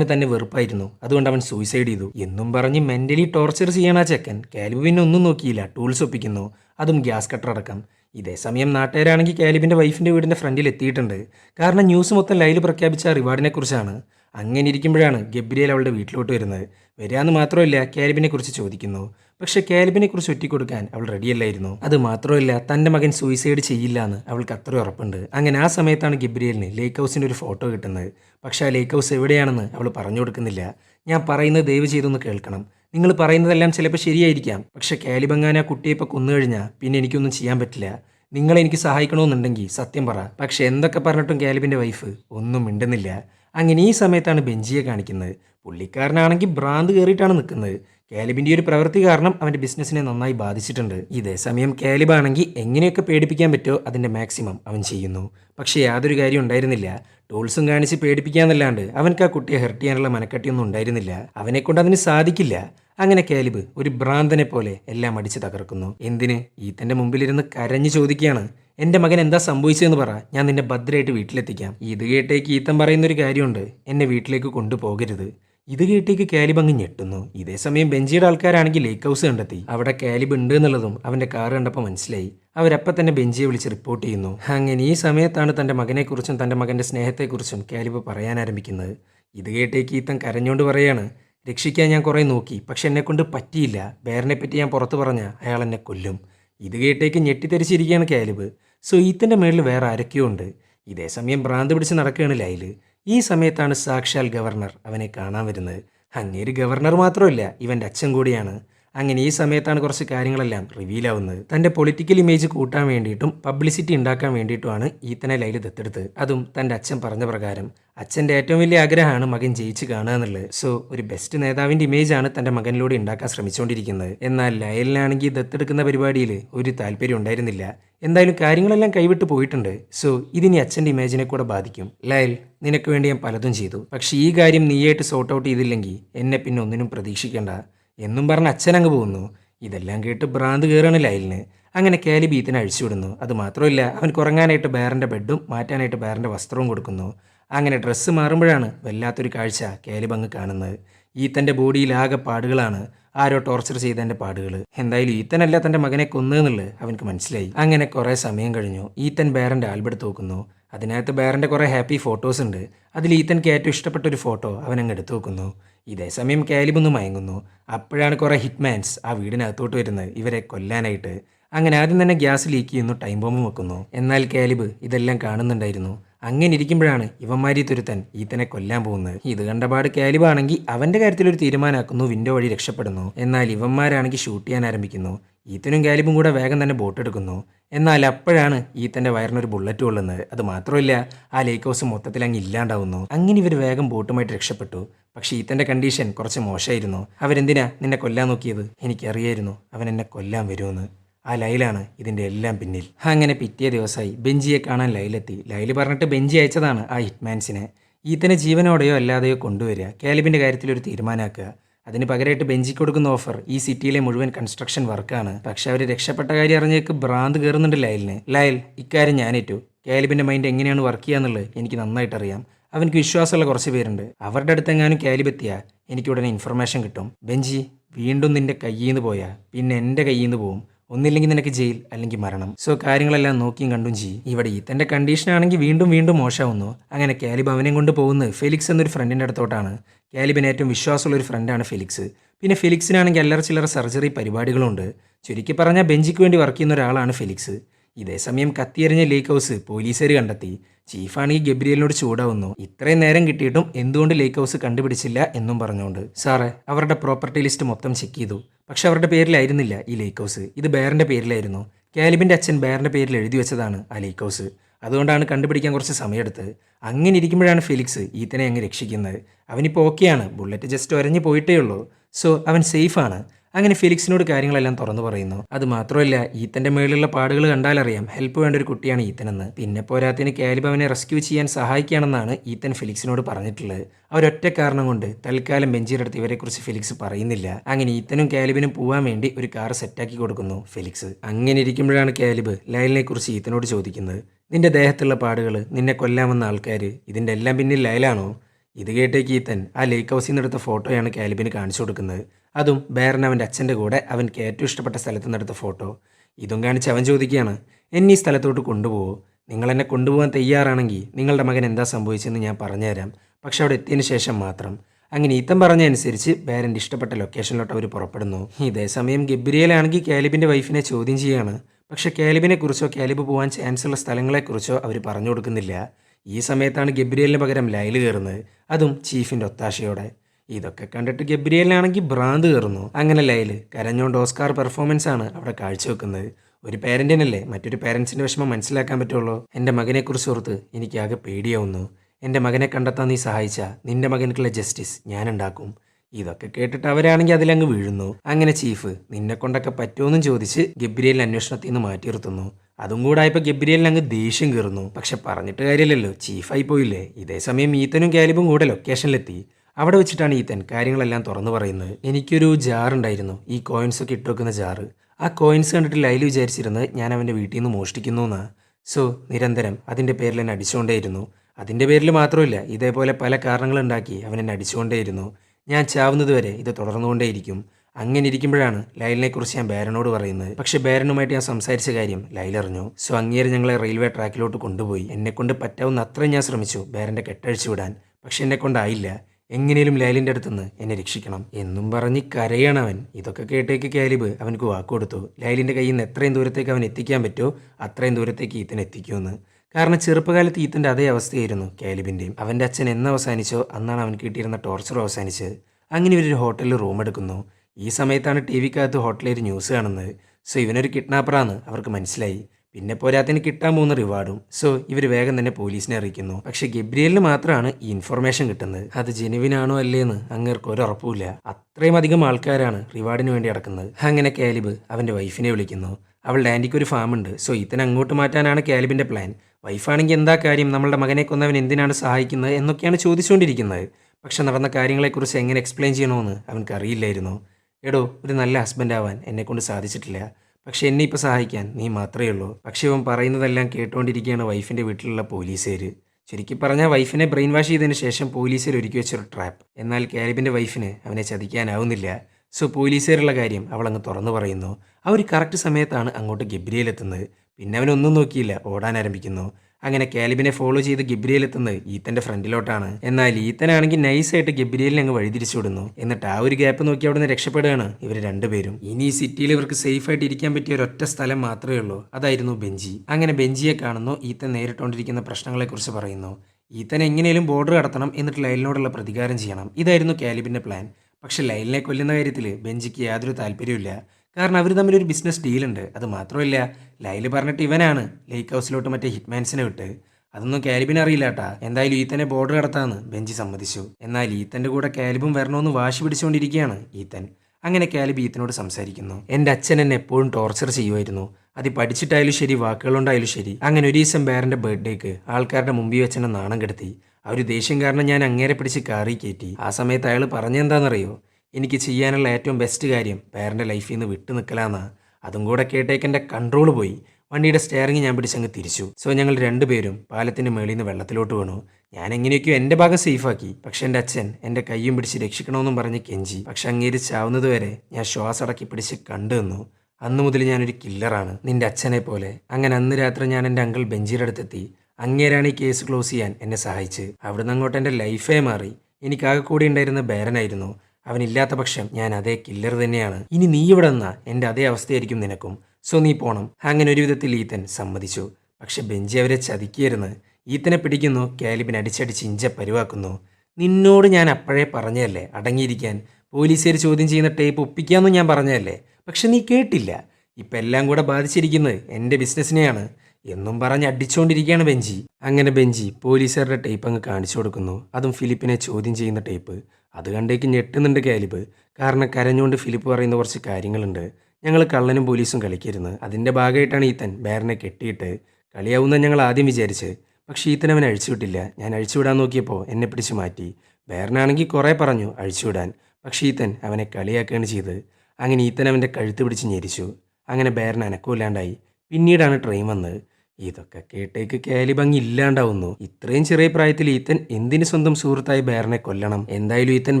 [SPEAKER 1] തന്നെ വെറുപ്പായിരുന്നു. അതുകൊണ്ട് അവൻ സൂയിസൈഡ് ചെയ്തു. എന്നും പറഞ്ഞ് മെന്റലി ടോർച്ചർ ചെയ്യണ ചെക്കൻ. കാലിബ് പിന്നെ ഒന്നും നോക്കിയില്ല. ടൂൾസ് ഒപ്പിക്കുന്നു. അതും ഗ്യാസ് കട്ടർ അടക്കം. ഇതേ സമയം നാട്ടുകാരാണെങ്കിൽ കാലിബിന്റെ വൈഫിന്റെ വീടിന്റെ ഫ്രണ്ടിൽ എത്തിയിട്ടുണ്ട്. കാരണം ന്യൂസ് മൊത്തം ലൈവ് പ്രഖ്യാപിച്ച റിവാർഡിനെ കുറിച്ചാണ്. അങ്ങനെ ഇരിക്കുമ്പോഴാണ് ഗബ്രിയേൽ അവളുടെ വീട്ടിലോട്ട് വരുന്നത്. വരാന്ന് മാത്രമല്ല കാലിബിനെ കുറിച്ച് ചോദിക്കുന്നു. പക്ഷെ കാലിബിനെ കുറിച്ച് ഒറ്റിക്കൊടുക്കാൻ അവൾ റെഡിയല്ലായിരുന്നു. അത് മാത്രമല്ല തന്റെ മകൻ സൂയിസൈഡ് ചെയ്യില്ല എന്ന് അവൾക്ക് അത്ര ഉറപ്പുണ്ട്. അങ്ങനെ ആ സമയത്താണ് ഗിബ്രിയലിന് ലേക്ക് ഹൗസിന്റെ ഒരു ഫോട്ടോ കിട്ടുന്നത്. പക്ഷേ ആ ലേക്ക് ഹൗസ് എവിടെയാണെന്ന് അവൾ പറഞ്ഞു കൊടുക്കുന്നില്ല. ഞാൻ പറയുന്നത് ദയവ് ചെയ്തൊന്ന് കേൾക്കണം. നിങ്ങൾ പറയുന്നതെല്ലാം ചിലപ്പോൾ ശരിയായിരിക്കാം. പക്ഷേ കാലിബങ്ങാൻ ആ കുട്ടിയെ ഇപ്പോൾ കൊന്നു കഴിഞ്ഞാൽ പിന്നെ എനിക്കൊന്നും ചെയ്യാൻ പറ്റില്ല. നിങ്ങൾ എനിക്ക് സഹായിക്കണമെന്നുണ്ടെങ്കിൽ സത്യം പറ. പക്ഷേ എന്തൊക്കെ പറഞ്ഞിട്ടും കാലിബിന്റെ വൈഫ് ഒന്നും മിണ്ടുന്നില്ല. അങ്ങനെ ഈ സമയത്താണ് ബെഞ്ചിയെ കാണിക്കുന്നത്. പുള്ളിക്കാരനാണെങ്കിൽ ഭ്രാന്ത് കയറിയിട്ടാണ് നിൽക്കുന്നത്. കാലിബിന്റെ ഈ ഒരു പ്രവൃത്തി കാരണം അവന്റെ ബിസിനസ്സിനെ നന്നായി ബാധിച്ചിട്ടുണ്ട്. ഇതേ സമയം കാലിബാണെങ്കിൽ എങ്ങനെയൊക്കെ പേടിപ്പിക്കാൻ പറ്റുമോ അതിന്റെ മാക്സിമം അവൻ ചെയ്യുന്നു. പക്ഷേ യാതൊരു കാര്യം ഉണ്ടായിരുന്നില്ല. ടൂൾസും കാണിച്ച് പേടിപ്പിക്കാന്നല്ലാണ്ട് അവൻക്ക് ആ കുട്ടിയെ ഹെർട്ട് ചെയ്യാനുള്ള മനക്കട്ടിയൊന്നും ഉണ്ടായിരുന്നില്ല. അവനെക്കൊണ്ട് അതിന് സാധിക്കില്ല. അങ്ങനെ കാലിബ് ഒരു ഭ്രാന്തനെ പോലെ എല്ലാം അടിച്ച് തകർക്കുന്നു. എന്തിന്? തന്റെ മുമ്പിലിരുന്ന് കരഞ്ഞു ചോദിക്കുകയാണ്. എന്റെ മകൻ എന്താ സംഭവിച്ചതെന്ന് പറ. ഞാൻ നിന്നെ ഭദ്രമായിട്ട് വീട്ടിലെത്തിക്കാം. ഇത് കേട്ടേക്ക് പറയുന്ന ഒരു കാര്യമുണ്ട്. എന്നെ വീട്ടിലേക്ക് കൊണ്ടുപോകരുത്. ഇത് കേട്ടേക്ക് കാലിബ് അങ്ങ് ഞെട്ടുന്നു. ഇതേ സമയം ബെഞ്ചിയുടെ ആൾക്കാരാണെങ്കിൽ ലേക്ക് ഹൗസ് കണ്ടെത്തി. അവിടെ കാലിബ് ഉണ്ട് എന്നുള്ളതും അവന്റെ കാർ കണ്ടപ്പോൾ മനസ്സിലായി. അവരപ്പം തന്നെ ബെഞ്ചിയെ വിളിച്ച് റിപ്പോർട്ട് ചെയ്യുന്നു. അങ്ങനെ ഈ സമയത്താണ് തന്റെ മകനെക്കുറിച്ചും തന്റെ മകന്റെ സ്നേഹത്തെക്കുറിച്ചും കാലിബ് പറയാൻ ആരംഭിക്കുന്നത്. ഇത് കേട്ടേക്ക് ഈത്തൻ കരഞ്ഞുകൊണ്ട് പറയാണ് രക്ഷിക്കാൻ ഞാൻ കുറേ നോക്കി പക്ഷെ എന്നെക്കൊണ്ട് പറ്റിയില്ല. ബേറിനെ പറ്റി ഞാൻ പുറത്ത് പറഞ്ഞ അയാൾ എന്നെ കൊല്ലും. ഇത് കേട്ടേക്ക് ഞെട്ടിത്തെരിച്ചിരിക്കുകയാണ് കാലിബ്. സോ ഈത്തന്റെ മേളിൽ വേറെ ആരൊക്കെയോ ഉണ്ട്. ഇതേ സമയം ഭ്രാന്ത് പിടിച്ച് നടക്കുകയാണ് ലൈൽ. ഈ സമയത്താണ് സാക്ഷാൽ ഗവർണർ അവനെ കാണാൻ വരുന്നത്. അങ്ങേര് ഗവർണർ മാത്രമല്ല ഇവന്റെ അച്ഛൻ കൂടിയാണ്. അങ്ങനെ ഈ സമയത്താണ് കുറച്ച് കാര്യങ്ങളെല്ലാം റിവീൽ ആവുന്നത് തന്റെ പൊളിറ്റിക്കൽ ഇമേജ് കൂട്ടാൻ വേണ്ടിയിട്ടും പബ്ലിസിറ്റി ഉണ്ടാക്കാൻ വേണ്ടിയിട്ടുമാണ് ഈത്തനെ ലൈൽ ദത്തെടുത്ത് അതും തന്റെ അച്ഛൻ പറഞ്ഞ പ്രകാരം. അച്ഛന്റെ ഏറ്റവും വലിയ ആഗ്രഹമാണ് മകൻ ജയിച്ച് കാണുക എന്നുള്ളത്. സോ ഒരു ബെസ്റ്റ് നേതാവിന്റെ ഇമേജാണ് തന്റെ മകനിലൂടെ ഉണ്ടാക്കാൻ ശ്രമിച്ചുകൊണ്ടിരിക്കുന്നത്. എന്നാൽ ലയലിനാണെങ്കിൽ ദത്തെടുക്കുന്ന പരിപാടിയിൽ ഒരു താല്പര്യം ഉണ്ടായിരുന്നില്ല. എന്തായാലും കാര്യങ്ങളെല്ലാം കൈവിട്ട് പോയിട്ടുണ്ട്. സോ ഇതിനി അച്ഛന്റെ ഇമേജിനെ കൂടെ ബാധിക്കും. ലയൽ നിനക്ക് വേണ്ടി ഞാൻ പലതും ചെയ്തു. പക്ഷേ ഈ കാര്യം നീയായിട്ട് സോർട്ട് ഔട്ട് ചെയ്തില്ലെങ്കിൽ എന്നെ പിന്നെ ഒന്നിനും പ്രതീക്ഷിക്കേണ്ട. എന്നും പറഞ്ഞ് അച്ഛൻ അങ്ങ് പോകുന്നു. ഇതെല്ലാം കേട്ട് ഭ്രാന്ത് കയറാണ് ലൈലിന്. അങ്ങനെ കാലി ബീത്തിനെ അഴിച്ചുവിടുന്നു അത് മാത്രമല്ല അവൻ കുറങ്ങാനായിട്ട് ബേറിന്റെ ബെഡും മാറ്റാനായിട്ട് ബേറിന്റെ വസ്ത്രവും കൊടുക്കുന്നു. അങ്ങനെ ഡ്രസ്സ് മാറുമ്പോഴാണ് വല്ലാത്തൊരു കാഴ്ച കാലിബ് അങ്ങ് കാണുന്നത്. ഈത്തന്റെ ബോഡിയിൽ ആകെ പാടുകളാണ്. ആരോ ടോർച്ചർ ചെയ്തതിന്റെ പാടുകൾ എന്തായാലും ഈത്തനല്ല തന്റെ മകനെ കൊന്നതെന്നുള്ളത് അവനക്ക് മനസ്സിലായി. അങ്ങനെ കുറേ സമയം കഴിഞ്ഞു. ഈത്തൻ ബേറിന്റെ ആൽബെടുത്ത് നോക്കുന്നു. അതിനകത്ത് ബേറിന്റെ കുറേ ഹാപ്പി ഫോട്ടോസ് ഉണ്ട്. അതിൽ ഈത്തൻക്ക് ഏറ്റവും ഇഷ്ടപ്പെട്ട ഒരു ഫോട്ടോ അവൻ അങ്ങ് എടുത്തു വെക്കുന്നു. ഇതേ സമയം കാലിബൊന്ന് മയങ്ങുന്നു. അപ്പോഴാണ് കുറേ ഹിറ്റ്മാൻസ് ആ വീടിനകത്തോട്ട് വരുന്നത്. ഇവരെ കൊല്ലാനായിട്ട്. അങ്ങനെ ആദ്യം തന്നെ ഗ്യാസ് ലീക്ക് ചെയ്യുന്നു ടൈം ബോംബ് വെക്കുന്നു. എന്നാൽ കാലിബ് ഇതെല്ലാം കാണുന്നുണ്ടായിരുന്നു. അങ്ങനെ ഇരിക്കുമ്പോഴാണ് ഇവന്മാരി തുരുത്തൻ ഈത്തനെ കൊല്ലാൻ പോകുന്നത്. ഇത് കണ്ടപാട് കാലിബാണെങ്കിൽ അവന്റെ കാര്യത്തിൽ ഒരു തീരുമാനമാക്കുന്നു വിൻഡോ വഴി രക്ഷപ്പെടുന്നു. എന്നാൽ ഇവന്മാരാണെങ്കിൽ ഷൂട്ട് ചെയ്യാൻ ആരംഭിക്കുന്നു. ഈത്തനും കാലിബും കൂടെ വേഗം തന്നെ ബോട്ട് എടുക്കുന്നു. എന്നാൽ അപ്പോഴാണ് ഈത്തന്റെ വയറിനൊരു ബുള്ളറ്റ് കൊള്ളുന്നത്. അത് മാത്രമല്ല ആ ലേക്ക് ഹൗസ് മൊത്തത്തിൽ അങ്ങ് ഇല്ലാണ്ടാവുന്നു. അങ്ങനെ ഇവർ വേഗം ബോട്ടുമായിട്ട് രക്ഷപ്പെട്ടു. പക്ഷേ ഈത്തന്റെ കണ്ടീഷൻ കുറച്ച് മോശമായിരുന്നു. അവരെന്തിനാ നിന്നെ കൊല്ലാൻ നോക്കിയത്? എനിക്കറിയായിരുന്നു അവൻ എന്നെ കൊല്ലാൻ വരുമെന്ന്. ആ ലൈലാണ് ഇതിന്റെ എല്ലാം പിന്നിൽ. അങ്ങനെ പിറ്റേ ദിവസമായി ബെഞ്ചിയെ കാണാൻ ലൈലെത്തി. ലൈൽ പറഞ്ഞിട്ട് ബെഞ്ചി അയച്ചതാണ് ആ ഹിറ്റ്മാൻസിനെ. ഈത്തനെ ജീവനോടെയോ അല്ലാതെയോ കൊണ്ടുവരിക കാലിബിന്റെ കാര്യത്തിൽ ഒരു തീരുമാനമാക്കുക. അതിന് പകരമായിട്ട് ബെഞ്ചിക്ക് കൊടുക്കുന്ന ഓഫർ ഈ സിറ്റിയിലെ മുഴുവൻ കൺസ്ട്രക്ഷൻ വർക്കാണ് പക്ഷെ അവർ രക്ഷപ്പെട്ട കാര്യം അറിഞ്ഞേക്ക് ഭ്രാന്ത് കയറുന്നുണ്ട് ലയലിന്. ലയൽ ഇക്കാര്യം ഞാനേറ്റു. കാലിബിന്റെ മൈൻഡ് എങ്ങനെയാണ് വർക്ക് ചെയ്യാന്നുള്ളത് എനിക്ക് നന്നായിട്ട് അറിയാം. അവനക്ക് വിശ്വാസമുള്ള കുറച്ച് പേരുണ്ട്. അവരുടെ അടുത്ത് എങ്ങാനും കാലിബെത്തിയാൽ എനിക്ക് ഉടനെ ഇൻഫർമേഷൻ കിട്ടും. ബെഞ്ചി വീണ്ടും നിന്റെ കയ്യിൽ നിന്ന് പോയാൽ പിന്നെ എന്റെ കയ്യിൽ നിന്ന് പോവും. ഒന്നില്ലെങ്കിൽ നിനക്ക് ജയിൽ അല്ലെങ്കിൽ മരണം. സോ കാര്യങ്ങളെല്ലാം നോക്കിയും കണ്ടും ചെയ്യും. ഇവിടെ ഈത്തന്റെ കണ്ടീഷൻ ആണെങ്കിൽ വീണ്ടും വീണ്ടും മോശമാവുന്നു. അങ്ങനെ കാലിബ് അവനെ കൊണ്ട് പോകുന്നത് ഫെലിക്സ് എന്നൊരു ഫ്രണ്ടിന്റെ അടുത്തോട്ടാണ്. കാലിബിന് ഏറ്റവും വിശ്വാസമുള്ള ഒരു ഫ്രണ്ടാണ് ഫെലിക്സ്. പിന്നെ ഫെലിക്സിനാണെങ്കിൽ അല്ലറ ചില്ലറ സർജറി പരിപാടികളുണ്ട്. ചുരുക്കി പറഞ്ഞാൽ ബെഞ്ചിക്ക് വേണ്ടി വർക്ക് ചെയ്യുന്ന ഒരാളാണ് ഫെലിക്സ്.
[SPEAKER 2] ഇതേ സമയം കത്തിയെറിഞ്ഞ ലേക്ക് ഹൗസ് പോലീസുകാർ കണ്ടെത്തി. ചീഫാണെങ്കിൽ ഗബ്രിയലിനോട് ചൂടാവുന്നു. ഇത്രയും നേരം കിട്ടിയിട്ടും എന്തുകൊണ്ട് ലേക്ക് ഹൗസ് കണ്ടുപിടിച്ചില്ല എന്നും പറഞ്ഞുകൊണ്ട്. സാറേ അവരുടെ പ്രോപ്പർട്ടി ലിസ്റ്റ് മൊത്തം ചെക്ക് ചെയ്തു. പക്ഷെ അവരുടെ പേരിലായിരുന്നില്ല ഈ ലേക്ക് ഹൗസ്. ഇത് ബേറിന്റെ പേരിലായിരുന്നു. കാലിബിന്റെ അച്ഛൻ ബേറിന്റെ പേരിൽ എഴുതി വെച്ചതാണ് ആ ലേക്ക് ഹൗസ്. അതുകൊണ്ടാണ് കണ്ടുപിടിക്കാൻ കുറച്ച് സമയമെടുത്ത് അങ്ങനെ ഇരിക്കുമ്പോഴാണ് ഫെലിക്സ് ഈത്തനെ അങ്ങ് രക്ഷിക്കുന്നത്. അവനിപ്പോൾ ഓക്കെയാണ്. ബുള്ളറ്റ് ജസ്റ്റ് ഒരഞ്ഞു പോയിട്ടേ ഉള്ളൂ. സോ അവൻ സേഫാണ്. അങ്ങനെ ഫിലിക്സിനോട് കാര്യങ്ങളെല്ലാം തുറന്നു പറയുന്നു. അത് മാത്രമല്ല ഈത്തന്റെ മേളിലുള്ള പാടുകൾ കണ്ടാലറിയാം ഹെൽപ്പ് വേണ്ട ഒരു കുട്ടിയാണ് ഈത്തനെന്ന്. പിന്നെ പോരാത്തിന് കാലിബ് അവനെ റെസ്ക്യൂ ചെയ്യാൻ സഹായിക്കുകയാണെന്നാണ് ഈത്തൻ ഫിലിക്സിനോട് പറഞ്ഞിട്ടുള്ളത്. അവരൊറ്റ കാരണം കൊണ്ട് തൽക്കാലം ബെഞ്ചിലെടുത്ത് ഇവരെക്കുറിച്ച് ഫിലിക്സ് പറയുന്നില്ല. അങ്ങനെ ഈത്തനും കാലിബിനും പോവാൻ വേണ്ടി ഒരു കാർ സെറ്റാക്കി കൊടുക്കുന്നു ഫിലിക്സ്. അങ്ങനെ ഇരിക്കുമ്പോഴാണ് കാലിബ് ലയലിനെ കുറിച്ച് ഈത്തനോട് ചോദിക്കുന്നത്. നിന്റെ ദേഹത്തുള്ള പാടുകൾ നിന്നെ കൊല്ലാമെന്ന ആൾക്കാർ ഇതിന്റെ എല്ലാം പിന്നിൽ ലയലാണോ? ഇത് കേട്ടേക്ക് ഈത്തൻ ആ ലേക്ക് ഹൗസിൽ നിന്ന് എടുത്ത ഫോട്ടോയാണ് കാലിബിന് കാണിച്ചു കൊടുക്കുന്നത്. അതും ബേറൻ അവന്റെ അച്ഛന്റെ കൂടെ അവൻ ഏറ്റവും ഇഷ്ടപ്പെട്ട സ്ഥലത്ത് നിന്ന് എടുത്ത ഫോട്ടോ. ഇതും കാണിച്ച് അവൻ ചോദിക്കുകയാണ് എന്നെ ഈ സ്ഥലത്തോട്ട് കൊണ്ടുപോകുമോ നിങ്ങൾ എന്നെ കൊണ്ടുപോകാൻ തയ്യാറാണെങ്കിൽ നിങ്ങളുടെ മകൻ എന്താ സംഭവിച്ചെന്ന് ഞാൻ പറഞ്ഞുതരാം. പക്ഷെ അവിടെ എത്തിയതിന് ശേഷം മാത്രം. അങ്ങനെ ഈത്തം പറഞ്ഞതനുസരിച്ച് ബേരന്റെ ഇഷ്ടപ്പെട്ട ലൊക്കേഷനിലോട്ട് അവർ പുറപ്പെടുന്നു. ഇതേ സമയം ഗബ്രിയലാണെങ്കിൽ കാലിബിന്റെ വൈഫിനെ ചോദ്യം ചെയ്യുകയാണ്. പക്ഷെ കാലിബിനെക്കുറിച്ചോ കാലിബ് പോകാൻ ചാൻസ് ഉള്ള സ്ഥലങ്ങളെക്കുറിച്ചോ അവർ പറഞ്ഞു കൊടുക്കുന്നില്ല. ഈ സമയത്താണ് ഗബ്രിയലിന് പകരം ലൈൽ കയറുന്നത്. അതും ചീഫിന്റെ ഒത്താശയോടെ. ഇതൊക്കെ കണ്ടിട്ട് ഗബ്രിയലിനാണെങ്കിൽ ഭ്രാന്ത് കയറുന്നു. അങ്ങനെ ലൈൽ കരഞ്ഞോണ്ട് ഓസ്കാർ പെർഫോമൻസ് ആണ് അവിടെ കാഴ്ചവെക്കുന്നത്. ഒരു പേരന്റിനല്ലേ മറ്റൊരു പേരൻസിന്റെ വിഷമം മനസ്സിലാക്കാൻ പറ്റുള്ളൂ. എന്റെ മകനെക്കുറിച്ച് ഓർത്ത് എനിക്കാകെ പേടിയാവുന്നു. എന്റെ മകനെ കണ്ടെത്താൻ നീ സഹായിച്ച നിന്റെ മകനക്കുള്ള ജസ്റ്റിസ് ഞാൻ ഉണ്ടാക്കും ഇതൊക്കെ കേട്ടിട്ട് അവരാണെങ്കിൽ അതിലങ്ങ് വീഴുന്നു. അങ്ങനെ ചീഫ് നിന്നെ കൊണ്ടൊക്കെ പറ്റുമെന്നും ചോദിച്ച് ഗബ്രിയേൽ അന്വേഷണത്തിൽ നിന്ന് മാറ്റി നിർത്തുന്നു അതും കൂടായപ്പോൾ ഗബ്രിയലിന് അങ്ങ് ദേഷ്യം കയറുന്നു. പക്ഷെ പറഞ്ഞിട്ട് കാര്യമില്ലല്ലോ. ചീഫായി പോയില്ലേ. ഇതേ സമയം ഈത്തനും കാലിബും കൂടെ ലൊക്കേഷനിലെത്തി. അവിടെ വെച്ചിട്ടാണ് ഈത്തൻ കാര്യങ്ങളെല്ലാം തുറന്നു പറയുന്നത്. എനിക്കൊരു ജാർ ഉണ്ടായിരുന്നു. ഈ കോയിൻസ് ഒക്കെ ഇട്ട് വെക്കുന്ന ജാറ് ആ കോയിൻസ് കണ്ടിട്ട് ലൈൽ വിചാരിച്ചിരുന്നത് ഞാൻ അവന്റെ വീട്ടിൽ നിന്ന് മോഷ്ടിക്കുന്നു എന്നാ. സോ നിരന്തരം അതിന്റെ പേരിൽ എന്നെ അടിച്ചുകൊണ്ടേയിരുന്നു. അതിന്റെ പേരിൽ മാത്രമല്ല ഇതേപോലെ പല കാരണങ്ങളുണ്ടാക്കി അവൻ എന്നെ അടിച്ചുകൊണ്ടേയിരുന്നു. ഞാൻ ചാവുന്നതുവരെ ഇത് തുടർന്നുകൊണ്ടേയിരിക്കും. അങ്ങനെ ഇരിക്കുമ്പോഴാണ് ലൈലിനെക്കുറിച്ച് ഞാൻ ബേരനോട് പറയുന്നത്. പക്ഷെ ബേരനുമായിട്ട് ഞാൻ സംസാരിച്ച കാര്യം ലൈൽ അറിഞ്ഞു. സോ അങ്ങേര് ഞങ്ങളെ റെയിൽവേ ട്രാക്കിലോട്ട് കൊണ്ടുപോയി. എന്നെ കൊണ്ട് പറ്റാവുന്ന അത്രയും ഞാൻ ശ്രമിച്ചു ബേരന്റെ കെട്ടഴിച്ചു വിടാൻ. പക്ഷെ എന്നെ കൊണ്ടായില്ല. എങ്ങനെയും ലൈലിന്റെ അടുത്തുനിന്ന് എന്നെ രക്ഷിക്കണം എന്നും പറഞ്ഞ് കരയാണ് അവൻ. ഇതൊക്കെ കേട്ടേക്ക് കാലിബ് അവനക്ക് വാക്കുകൊടുത്തു ലൈലിന്റെ കയ്യിൽ നിന്ന് എത്രയും ദൂരത്തേക്ക് അവൻ എത്തിക്കാൻ പറ്റുമോ അത്രയും ദൂരത്തേക്ക് ഈത്തൻ എത്തിക്കുമെന്ന്. കാരണം ചെറുപ്പകാലത്ത് ഈത്തന്റെ അതേ അവസ്ഥയായിരുന്നു കാലിബിന്റെയും. അവന്റെ അച്ഛൻ എന്ന് അവസാനിച്ചോ? അന്നാണ് അവൻ കിട്ടിയിരുന്ന ടോർച്ചർ അവസാനിച്ചത്. അങ്ങനെ ഇവരൊരു ഹോട്ടലിൽ റൂം എടുക്കുന്നു. ഈ സമയത്താണ് ടി വിക്കകത്ത് ഹോട്ടലിൽ ന്യൂസ് കാണുന്നത്. സോ ഇവനൊരു കിഡ്നാപ്പറാന്ന്. അവർക്ക് മനസ്സിലായി. പിന്നെ പോരാത്തിന് കിട്ടാൻ പോകുന്ന റിവാർഡും. സോ ഇവർ വേഗം തന്നെ പോലീസിനെ അറിയിക്കുന്നു. പക്ഷെ ഗബ്രിയലിന് മാത്രമാണ് ഈ ഇൻഫർമേഷൻ കിട്ടുന്നത്. അത് ജെനുവിനാണോ അല്ലേന്ന് അങ്ങേർക്ക് ഒരു ഉറപ്പുമില്ല. അത്രയും അധികം ആൾക്കാരാണ് റിവാർഡിന് വേണ്ടി അടക്കുന്നത് അങ്ങനെ കാലിബ് അവന്റെ വൈഫിനെ വിളിക്കുന്നു. അവളുടെ ആന്റിക്ക് ഒരു ഫാം ഉണ്ട് സോ ഇത്തനെ അങ്ങോട്ട് മാറ്റാനാണ് കാലിബിന്റെ പ്ലാൻ. വൈഫാണെങ്കിൽ എന്താ കാര്യം? നമ്മളുടെ മകനെ കൊന്നവൻ എന്തിനാണ് സഹായിക്കുന്നത് എന്നൊക്കെയാണ് ചോദിച്ചുകൊണ്ടിരിക്കുന്നത്. പക്ഷെ നടന്ന കാര്യങ്ങളെക്കുറിച്ച് എങ്ങനെ എക്സ്പ്ലെയിൻ ചെയ്യണമെന്ന് അവൻക്ക് അറിയില്ലായിരുന്നു. എടോ ഒരു നല്ല ഹസ്ബൻഡ് ആവാൻ എന്നെക്കൊണ്ട് സാധിച്ചിട്ടില്ല. പക്ഷെ എന്നെ ഇപ്പോൾ സഹായിക്കാൻ നീ മാത്രമേ ഉള്ളൂ. പക്ഷേ ഇവൻ പറയുന്നതെല്ലാം കേട്ടുകൊണ്ടിരിക്കുകയാണ് വൈഫിന്റെ വീട്ടിലുള്ള പോലീസുകാർ ശരിക്കും പറഞ്ഞാൽ വൈഫിനെ ബ്രെയിൻ വാഷ് ചെയ്തതിന് ശേഷം പോലീസുകാർ ഒരുക്കി വെച്ചൊരു ട്രാപ്പ് എന്നാൽ കാരിബിന്റെ വൈഫിന് അവനെ ചതിക്കാനാവുന്നില്ല. സോ പോലീസുകാരുള്ള കാര്യം അവൾ അങ്ങ് തുറന്നു പറയുന്നു. ആ ഒരു കറക്റ്റ് സമയത്താണ് അങ്ങോട്ട് ഗബ്രിയേൽ എത്തുന്നത്. പിന്നെ അവനൊന്നും നോക്കിയില്ല. ഓടാൻ ആരംഭിക്കുന്നു. അങ്ങനെ കാലിബിനെ ഫോളോ ചെയ്ത് ഗിബ്രിയൽ എത്തുന്നത് ഈത്തന്റെ ഫ്രണ്ടിലോട്ടാണ്. എന്നാൽ ഈത്തനാണെങ്കിൽ നൈസായിട്ട് ഗബ്രിയേലിനെ അങ്ങ് വഴിതിരിച്ചു വിടുന്നു എന്നിട്ട് ആ ഒരു ഗ്യാപ്പ് നോക്കി അവിടെ നിന്ന് രക്ഷപ്പെടുകയാണ് ഇവർ രണ്ടുപേരും. ഇനി സിറ്റിയിൽ ഇവർക്ക് സേഫ് ആയിട്ട് ഇരിക്കാൻ പറ്റിയ ഒരൊറ്റ സ്ഥലം മാത്രമേ ഉള്ളൂ. അതായിരുന്നു ബെഞ്ചി. അങ്ങനെ ബെഞ്ചിയെ കാണുന്നു. ഈത്തൻ നേരിട്ടുകൊണ്ടിരിക്കുന്ന പ്രശ്നങ്ങളെക്കുറിച്ച് പറയുന്നു. ഈത്തൻ എങ്ങനെയും ബോർഡർ കടത്തണം എന്നിട്ട് ലൈലിനോടുള്ള പ്രതികാരം ചെയ്യണം. ഇതായിരുന്നു കാലിബിന്റെ പ്ലാൻ പക്ഷെ ലൈലിനെ കൊല്ലുന്ന കാര്യത്തിൽ ബെഞ്ചിക്ക് യാതൊരു താല്പര്യമില്ല കാരണം അവർ തമ്മിൽ ഒരു ബിസിനസ് ഡീലുണ്ട് അത് മാത്രമല്ല ലൈൽ പറഞ്ഞിട്ട് ഇവനാണ് ലേക്ക് ഹൗസിലോട്ട് മറ്റേ ഹിറ്റ്മാൻസിനെ വിട്ട്. അതൊന്നും കാലിബിന് അറിയില്ല കേട്ടാ എന്തായാലും ഈത്തനെ ബോർഡർ കടത്താന്ന് ബെഞ്ചി സമ്മതിച്ചു. എന്നാൽ ഈത്തന്റെ കൂടെ കാലിബും വരണമെന്ന് വാശി പിടിച്ചുകൊണ്ടിരിക്കുകയാണ് ഈത്തൻ. അങ്ങനെ കാലിബ് ഈത്തനോട് സംസാരിക്കുന്നു. എന്റെ അച്ഛൻ എന്നെ എപ്പോഴും ടോർച്ചർ ചെയ്യുമായിരുന്നു. അത് പഠിച്ചിട്ടായാലും ശരി വാക്കുകളുണ്ടായാലും ശരി. അങ്ങനെ ഒരു ദിവസം ബേറിന്റെ ബർത്ത്ഡേക്ക് ആൾക്കാരുടെ മുമ്പിൽ വെച്ച് എന്നെ നാണം കെടുത്തി. ആ ഒരു ദേഷ്യം കാരണം ഞാൻ അങ്ങേരെ പിടിച്ച് കാറി കയറ്റി. ആ സമയത്ത് അയാൾ പറഞ്ഞെന്താണെന്നറിയോ എനിക്ക് ചെയ്യാനുള്ള ഏറ്റവും ബെസ്റ്റ് കാര്യം പേരന്റെ ലൈഫിൽ നിന്ന് വിട്ടു നിൽക്കലാന്ന് അതും കൂടെ കേട്ടേക്ക് എന്റെ കൺട്രോൾ പോയി. വണ്ടിയുടെ സ്റ്റെയറിങ് ഞാൻ പിടിച്ചങ്ങ് തിരിച്ചു. സോ ഞങ്ങൾ രണ്ടുപേരും പാലത്തിന്റെ മേളിൽ നിന്ന് വെള്ളത്തിലോട്ട് വീണു. ഞാൻ എങ്ങനെയൊക്കെയോ എന്റെ ഭാഗം സേഫാക്കി പക്ഷെ എന്റെ അച്ഛൻ എന്റെ കൈയും പിടിച്ച് രക്ഷിക്കണമെന്നും പറഞ്ഞ് കെഞ്ചി. പക്ഷെ അങ്ങേര് ചാവുന്നത് വരെ ഞാൻ ശ്വാസടക്കി പിടിച്ച് കണ്ടു നിന്നു. അന്ന് മുതൽ ഞാനൊരു കില്ലറാണ് നിന്റെ അച്ഛനെ പോലെ. അങ്ങനെ അന്ന് രാത്രി ഞാൻ എന്റെ അങ്കിൾ ബെഞ്ചിയുടെ അടുത്തെത്തി. അങ്ങേരാണ് ഈ കേസ് ക്ലോസ് ചെയ്യാൻ എന്നെ സഹായിച്ച് അവിടുന്ന് അങ്ങോട്ട് എന്റെ ലൈഫേ മാറി. എനിക്കാകെ കൂടി ഉണ്ടായിരുന്ന ബേരനായിരുന്നു. അവനില്ലാത്ത പക്ഷം ഞാൻ അതേ കില്ലർ തന്നെയാണ്. ഇനി നീ ഇവിടെ നിന്നാ എന്റെ അതേ അവസ്ഥയായിരിക്കും നിനക്കും.
[SPEAKER 1] സോ നീ പോണം. അങ്ങനെ ഒരു വിധത്തിൽ ഈത്തൻ സമ്മതിച്ചു. പക്ഷെ ബെഞ്ചി അവരെ ചതിക്കുകയായിരുന്നു ഈത്തനെ പിടിക്കുന്നു കാലിബിൻ അടിച്ചടിച്ച് ഇഞ്ച പരുവാക്കുന്നു. നിന്നോട് ഞാൻ അപ്പോഴേ പറഞ്ഞതല്ലേ? അടങ്ങിയിരിക്കാൻ. പോലീസുകാർ ചോദ്യം ചെയ്യുന്ന ടേപ്പ് ഒപ്പിക്കാമെന്ന് ഞാൻ പറഞ്ഞതല്ലേ? പക്ഷെ നീ കേട്ടില്ല. ഇപ്പം എല്ലാം കൂടെ ബാധിച്ചിരിക്കുന്നത് എന്റെ ബിസിനസ്സിനെയാണ് എന്നും പറഞ്ഞ് അടിച്ചുകൊണ്ടിരിക്കുകയാണ് ബെഞ്ചി. അങ്ങനെ ബെഞ്ചി പോലീസുകാരുടെ ടേപ്പ് അങ്ങ് കാണിച്ചു കൊടുക്കുന്നു. അതും ഫിലിപ്പിനെ ചോദ്യം ചെയ്യുന്ന ടേപ്പ് അത് കണ്ടേക്ക് ഞെട്ടുന്നുണ്ട് കാലിബ്. കാരണം കരഞ്ഞുകൊണ്ട് ഫിലിപ്പ് പറയുന്ന കുറച്ച് കാര്യങ്ങളുണ്ട്. ഞങ്ങൾ കള്ളനും പോലീസും കളിക്കരുന്ന്. അതിന്റെ ഭാഗമായിട്ടാണ് ഈത്തൻ ബേറിനെ കെട്ടിയിട്ട് കളിയാവുന്ന ഞങ്ങൾ ആദ്യം വിചാരിച്ച്. പക്ഷേ ഈത്തൻ അവൻ അഴിച്ചുവിട്ടില്ല ഞാൻ അഴിച്ചുവിടാൻ നോക്കിയപ്പോൾ എന്നെ പിടിച്ചു മാറ്റി. ബേറിനാണെങ്കിൽ കുറേ പറഞ്ഞു അഴിച്ചുവിടാൻ പക്ഷേ ഈത്തൻ അവനെ കളിയാക്കുകയാണ് ചെയ്ത് അങ്ങനെ ഈത്തൻ അവന്റെ കഴുത്ത് പിടിച്ച് ഞെരിച്ചു. അങ്ങനെ ബേറിന് അനക്കമില്ലാണ്ടായി. പിന്നീടാണ് ട്രെയിൻ വന്നത്. ഇതൊക്കെ കേട്ടേക്ക് കാലിബങ് ഇല്ലാണ്ടാവുന്നു ഇത്രയും ചെറിയ പ്രായത്തിൽ ഈത്തൻ എന്തിന് സ്വന്തം സുഹൃത്തായി ബേറിനെ കൊല്ലണം? എന്തായാലും ഈത്തൻ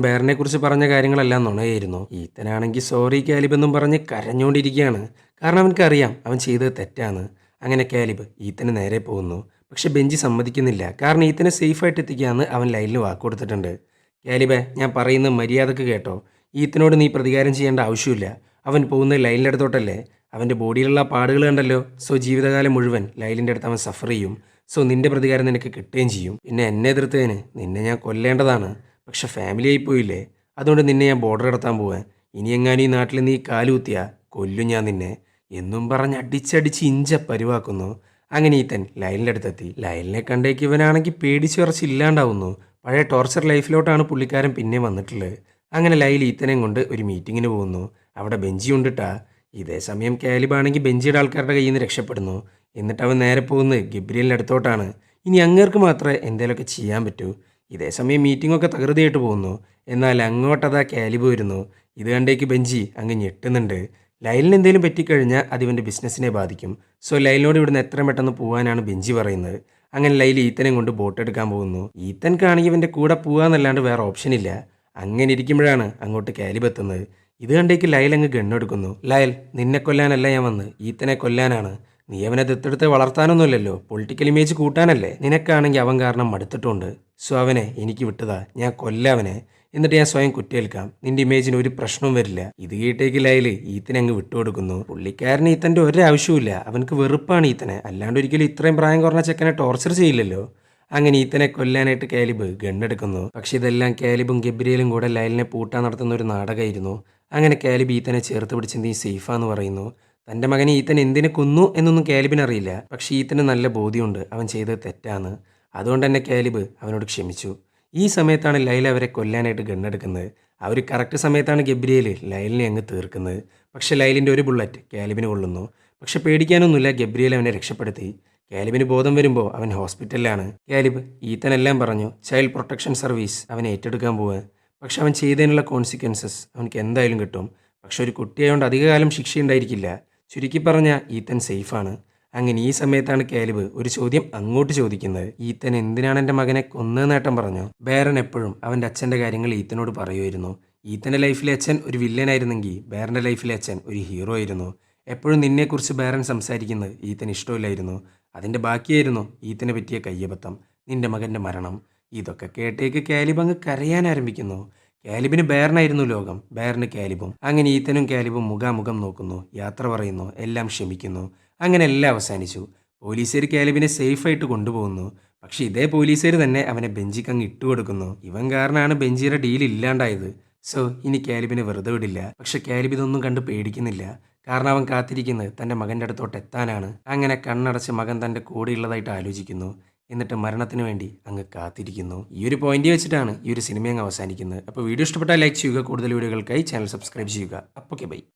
[SPEAKER 1] ബേറിനെ കുറിച്ച് പറഞ്ഞ കാര്യങ്ങളെല്ലാം നുണയായിരുന്നു ഈത്തനാണെങ്കിൽ സോറി കാലിബ് എന്നും പറഞ്ഞ് കരഞ്ഞുകൊണ്ടിരിക്കുകയാണ് കാരണം അവനക്കറിയാം അവൻ ചെയ്തത് തെറ്റാണ്. അങ്ങനെ കാലിബ് ഈത്തന് നേരെ പോകുന്നു. പക്ഷെ ബെഞ്ചി സമ്മതിക്കുന്നില്ല. കാരണം ഈത്തനെ സേഫായിട്ട് എത്തിക്കാമെന്ന് അവൻ ലൈനിൽ വാക്ക് കൊടുത്തിട്ടുണ്ട്. കാലിബെ ഞാൻ പറയുന്നത് മര്യാദയ്ക്ക് കേട്ടോ. ഈത്തനോട് നീ പ്രതികാരം ചെയ്യേണ്ട ആവശ്യമില്ല. അവൻ പോകുന്ന ലൈനിലെടുത്തോട്ടല്ലേ? അവന്റെ ബോഡിയിലുള്ള പാടുകൾ കണ്ടല്ലോ. സോ ജീവിതകാലം മുഴുവൻ ലൈലിന്റെ അടുത്ത് അവൻ സഫർ ചെയ്യും. സോ നിന്റെ പ്രതികാരം നിനക്ക് കിട്ടുകയും ചെയ്യും. പിന്നെ എന്നെ എതിർത്തതിന് നിന്നെ ഞാൻ കൊല്ലേണ്ടതാണ്. പക്ഷെ ഫാമിലി ആയി പോയില്ലേ? അതുകൊണ്ട് നിന്നെ ഞാൻ ബോർഡർ കടത്താൻ പോവാൻ ഇനി എങ്ങാനും ഈ നാട്ടിൽ നീ കാലുകുത്തിയാ കൊല്ലും ഞാൻ നിന്നെ. എന്നും പറഞ്ഞ് അടിച്ചടിച്ച് ഇഞ്ച പരിവാക്കുന്നു. അങ്ങനെ ഈത്തൻ ലൈലിന്റെ അടുത്തെത്തി ലൈലിനെ കണ്ടേക്ക് ഇവനാണെങ്കിൽ പേടിച്ച് വിറച്ച് ഇല്ലാണ്ടാവുന്നു. പഴയ ടോർച്ചർ ലൈഫിലോട്ടാണ് പുള്ളിക്കാരൻ പിന്നെ വന്നിട്ടുള്ളത്. അങ്ങനെ ലൈൽ ഈത്തനെയും കൊണ്ട് ഒരു മീറ്റിങ്ങിന് പോകുന്നു. അവിടെ ബെഞ്ചി ഉണ്ടിട്ടാ ഇതേ സമയം കാലിബാണെങ്കിൽ ബെഞ്ചിയുടെ ആൾക്കാരുടെ കയ്യിൽ നിന്ന് രക്ഷപ്പെടുന്നു. എന്നിട്ട് അവൻ നേരെ പോകുന്നത് ഗബ്രിയലിന്റെ അടുത്തോട്ടാണ്. ഇനി അങ്ങേർക്ക് മാത്രമേ എന്തേലൊക്കെ ചെയ്യാൻ പറ്റൂ. ഇതേ സമയം മീറ്റിംഗൊക്കെ തകൃതിയായിട്ട് പോകുന്നു. എന്നാൽ അങ്ങോട്ടതാ കാലിബ് വരുന്നു. ഇത് കണ്ടേക്ക് ബെഞ്ചി അങ്ങ് ഞെട്ടുന്നുണ്ട്. ലൈലിന് എന്തെങ്കിലും പറ്റിക്കഴിഞ്ഞാൽ അത് ഇവന്റെ ബിസിനസ്സിനെ ബാധിക്കും. സോ ലൈലിനോട് ഇവിടുന്ന് എത്ര പെട്ടെന്ന് പോകാനാണ് ബെഞ്ചി പറയുന്നത്. അങ്ങനെ ലൈൽ ഈത്തനെ കൊണ്ട് ബോട്ട് എടുക്കാൻ പോകുന്നു. ഈത്തൻക്കാണെങ്കിൽ ഇവന്റെ കൂടെ പോകാന്നല്ലാണ്ട് വേറെ ഓപ്ഷൻ ഇല്ല. അങ്ങനെ ഇരിക്കുമ്പോഴാണ് അങ്ങോട്ട് കാലിബ് എത്തുന്നത്. ഇത് കണ്ടേക്ക് ലയൽ അങ്ങ് ഗണ്ണെടുക്കുന്നു. ലയൽ നിന്നെ കൊല്ലാനല്ല ഞാൻ വന്ന്. ഈത്തനെ കൊല്ലാനാണ്. നീ അവനെ ദത്തെടുത്ത് വളർത്താനൊന്നുമില്ലല്ലോ. Political image കൂട്ടാനല്ലേ. നിനക്കാണെങ്കിൽ അവൻ കാരണം മടുത്തിട്ടുണ്ട്. സോ അവനെ എനിക്ക് വിട്ടതാ. ഞാൻ കൊല്ലാവനെ എന്നിട്ട് ഞാൻ സ്വയം കുറ്റേൽക്കാം. നിന്റെ ഇമേജിന് ഒരു പ്രശ്നവും വരില്ല. ഇത് കേട്ടേക്ക് ലയൽ ഈത്തനെ അങ്ങ് വിട്ടുകൊടുക്കുന്നു. പുള്ളിക്കാരന് ഈത്തന്റെ ഒരാവശ്യവുമില്ല. അവനക്ക് വെറുപ്പാണ് ഈത്തനെ. അല്ലാണ്ട് ഒരിക്കലും ഇത്രയും പ്രായം കുറഞ്ഞ ചെക്കനെ ടോർച്ചർ ചെയ്യില്ലല്ലോ. അങ്ങനെ ഈത്തനെ കൊല്ലാനായിട്ട് കാലിബ് ഗണ്ണെടുക്കുന്നു. പക്ഷെ ഇതെല്ലാം കാലിബും ഗബ്രിയലും കൂടെ ലയലിനെ പൂട്ടാൻ നടത്തുന്ന ഒരു നാടകമായിരുന്നു. അങ്ങനെ കാലിബ് ഈത്തനെ ചേർത്ത് പിടിച്ച് നീ സേഫാന്ന് പറയുന്നു. തന്റെ മകനെ ഈത്തൻ എന്തിനെ കൊന്നു എന്നൊന്നും കാലിബിനറിയില്ല പക്ഷേ ഈത്തന് നല്ല ബോധ്യമുണ്ട്. അവൻ ചെയ്തത് തെറ്റാണ് അതുകൊണ്ട് തന്നെ കാലിബ് അവനോട് ക്ഷമിച്ചു. ഈ സമയത്താണ് ലൈല അവരെ കൊല്ലാനായിട്ട് ഗണ്ണെടുക്കുന്നത്. അവർ കറക്റ്റ് സമയത്താണ് ഗബ്രിയേൽ ലൈലിനെ അങ്ങ് തീർക്കുന്നത്. പക്ഷേ ലൈലിന്റെ ഒരു ബുള്ളറ്റ് കാലിബിന് കൊള്ളുന്നു. പക്ഷെ പേടിക്കാനൊന്നുമില്ല ഗബ്രിയേൽ അവനെ രക്ഷപ്പെടുത്തി. കാലിബിന് ബോധം വരുമ്പോൾ അവൻ ഹോസ്പിറ്റലിലാണ്. കാലിബ് ഈത്തനെല്ലാം പറഞ്ഞു ചൈൽഡ് പ്രൊട്ടക്ഷൻ സർവീസ് അവനെ ഏറ്റെടുക്കാൻ പോവുക പക്ഷെ അവൻ ചെയ്തതിനുള്ള കോൺസിക്വൻസസ് അവനക്ക് എന്തായാലും കിട്ടും. പക്ഷെ ഒരു കുട്ടിയായതുകൊണ്ട് അധികകാലം ശിക്ഷ ഉണ്ടായിരിക്കില്ല ചുരുക്കി പറഞ്ഞാൽ ഈത്തൻ സേഫാണ്. അങ്ങനെ ഈ സമയത്താണ് കാലിബ് ഒരു ചോദ്യം അങ്ങോട്ട് ചോദിക്കുന്നത്. ഈത്തൻ എന്തിനാണ് എന്റെ മകനെ കൊന്ന നേട്ടം പറഞ്ഞു. ബേരൻ എപ്പോഴും അവന്റെ അച്ഛന്റെ കാര്യങ്ങൾ ഈത്തനോട് പറയുമായിരുന്നു. ഈത്തന്റെ ലൈഫിലെ അച്ഛൻ ഒരു വില്ലനായിരുന്നെങ്കിൽ ബേറിന്റെ ലൈഫിലെ അച്ഛൻ ഒരു ഹീറോ ആയിരുന്നു. എപ്പോഴും നിന്നെക്കുറിച്ച് ബേരൻ സംസാരിക്കുന്നത് ഈത്തൻ ഇഷ്ടമില്ലായിരുന്നു. അതിന്റെ ബാക്കിയായിരുന്നു ഈത്തനെ പറ്റിയ കയ്യബദ്ധം. നിന്റെ മകന്റെ മരണം. ഇതൊക്കെ കേട്ടേക്ക് കാലിബ് അങ്ങ് കരയാൻ ആരംഭിക്കുന്നു. കാലിബിന് ബേറിനായിരുന്നു ലോകം. ബേറിന് കാലിബും. അങ്ങനെ ഈത്തനും കാലിബും മുഖാമുഖം നോക്കുന്നു. യാത്ര പറയുന്നു. എല്ലാം ക്ഷമിക്കുന്നു. അങ്ങനെ എല്ലാം അവസാനിച്ചു. പോലീസുകാർ കാലിബിനെ സേഫായിട്ട് കൊണ്ടുപോകുന്നു. പക്ഷേ ഇതേ പോലീസുകാർ തന്നെ അവനെ ബെഞ്ചിക്ക് അങ്ങ് ഇട്ടുകൊടുക്കുന്നു ഇവൻ കാരണമാണ് ബെഞ്ചിയുടെ ഡീൽ ഇല്ലാണ്ടായത്. സോ ഇനി കാലിബിനെ വെറുതെ വിടില്ല. പക്ഷെ കാലിബ് ഇതൊന്നും കണ്ട് പേടിക്കുന്നില്ല. കാരണം അവൻ കാത്തിരിക്കുന്നത് തന്റെ മകന്റെ അടുത്തോട്ട് എത്താനാണ് അങ്ങനെ കണ്ണടച്ച് മകൻ തന്റെ കൂടെയുള്ളതായിട്ട് ആലോചിക്കുന്നു. എന്നിട്ട് മരണത്തിന് വേണ്ടി അങ്ങ് കാത്തിരിക്കുന്നു. ഈ ഒരു പോയിന്റ് വെച്ചിട്ടാണ് ഈ ഒരു സിനിമ അങ്ങ് അവസാനിക്കുന്നത്. അപ്പോൾ വീഡിയോ ഇഷ്ടപ്പെട്ടാൽ ലൈക്ക് ചെയ്യുക. കൂടുതൽ വീഡിയോകൾക്കായി ചാനൽ സബ്സ്ക്രൈബ് ചെയ്യുക. അപ്പോൾ ബൈ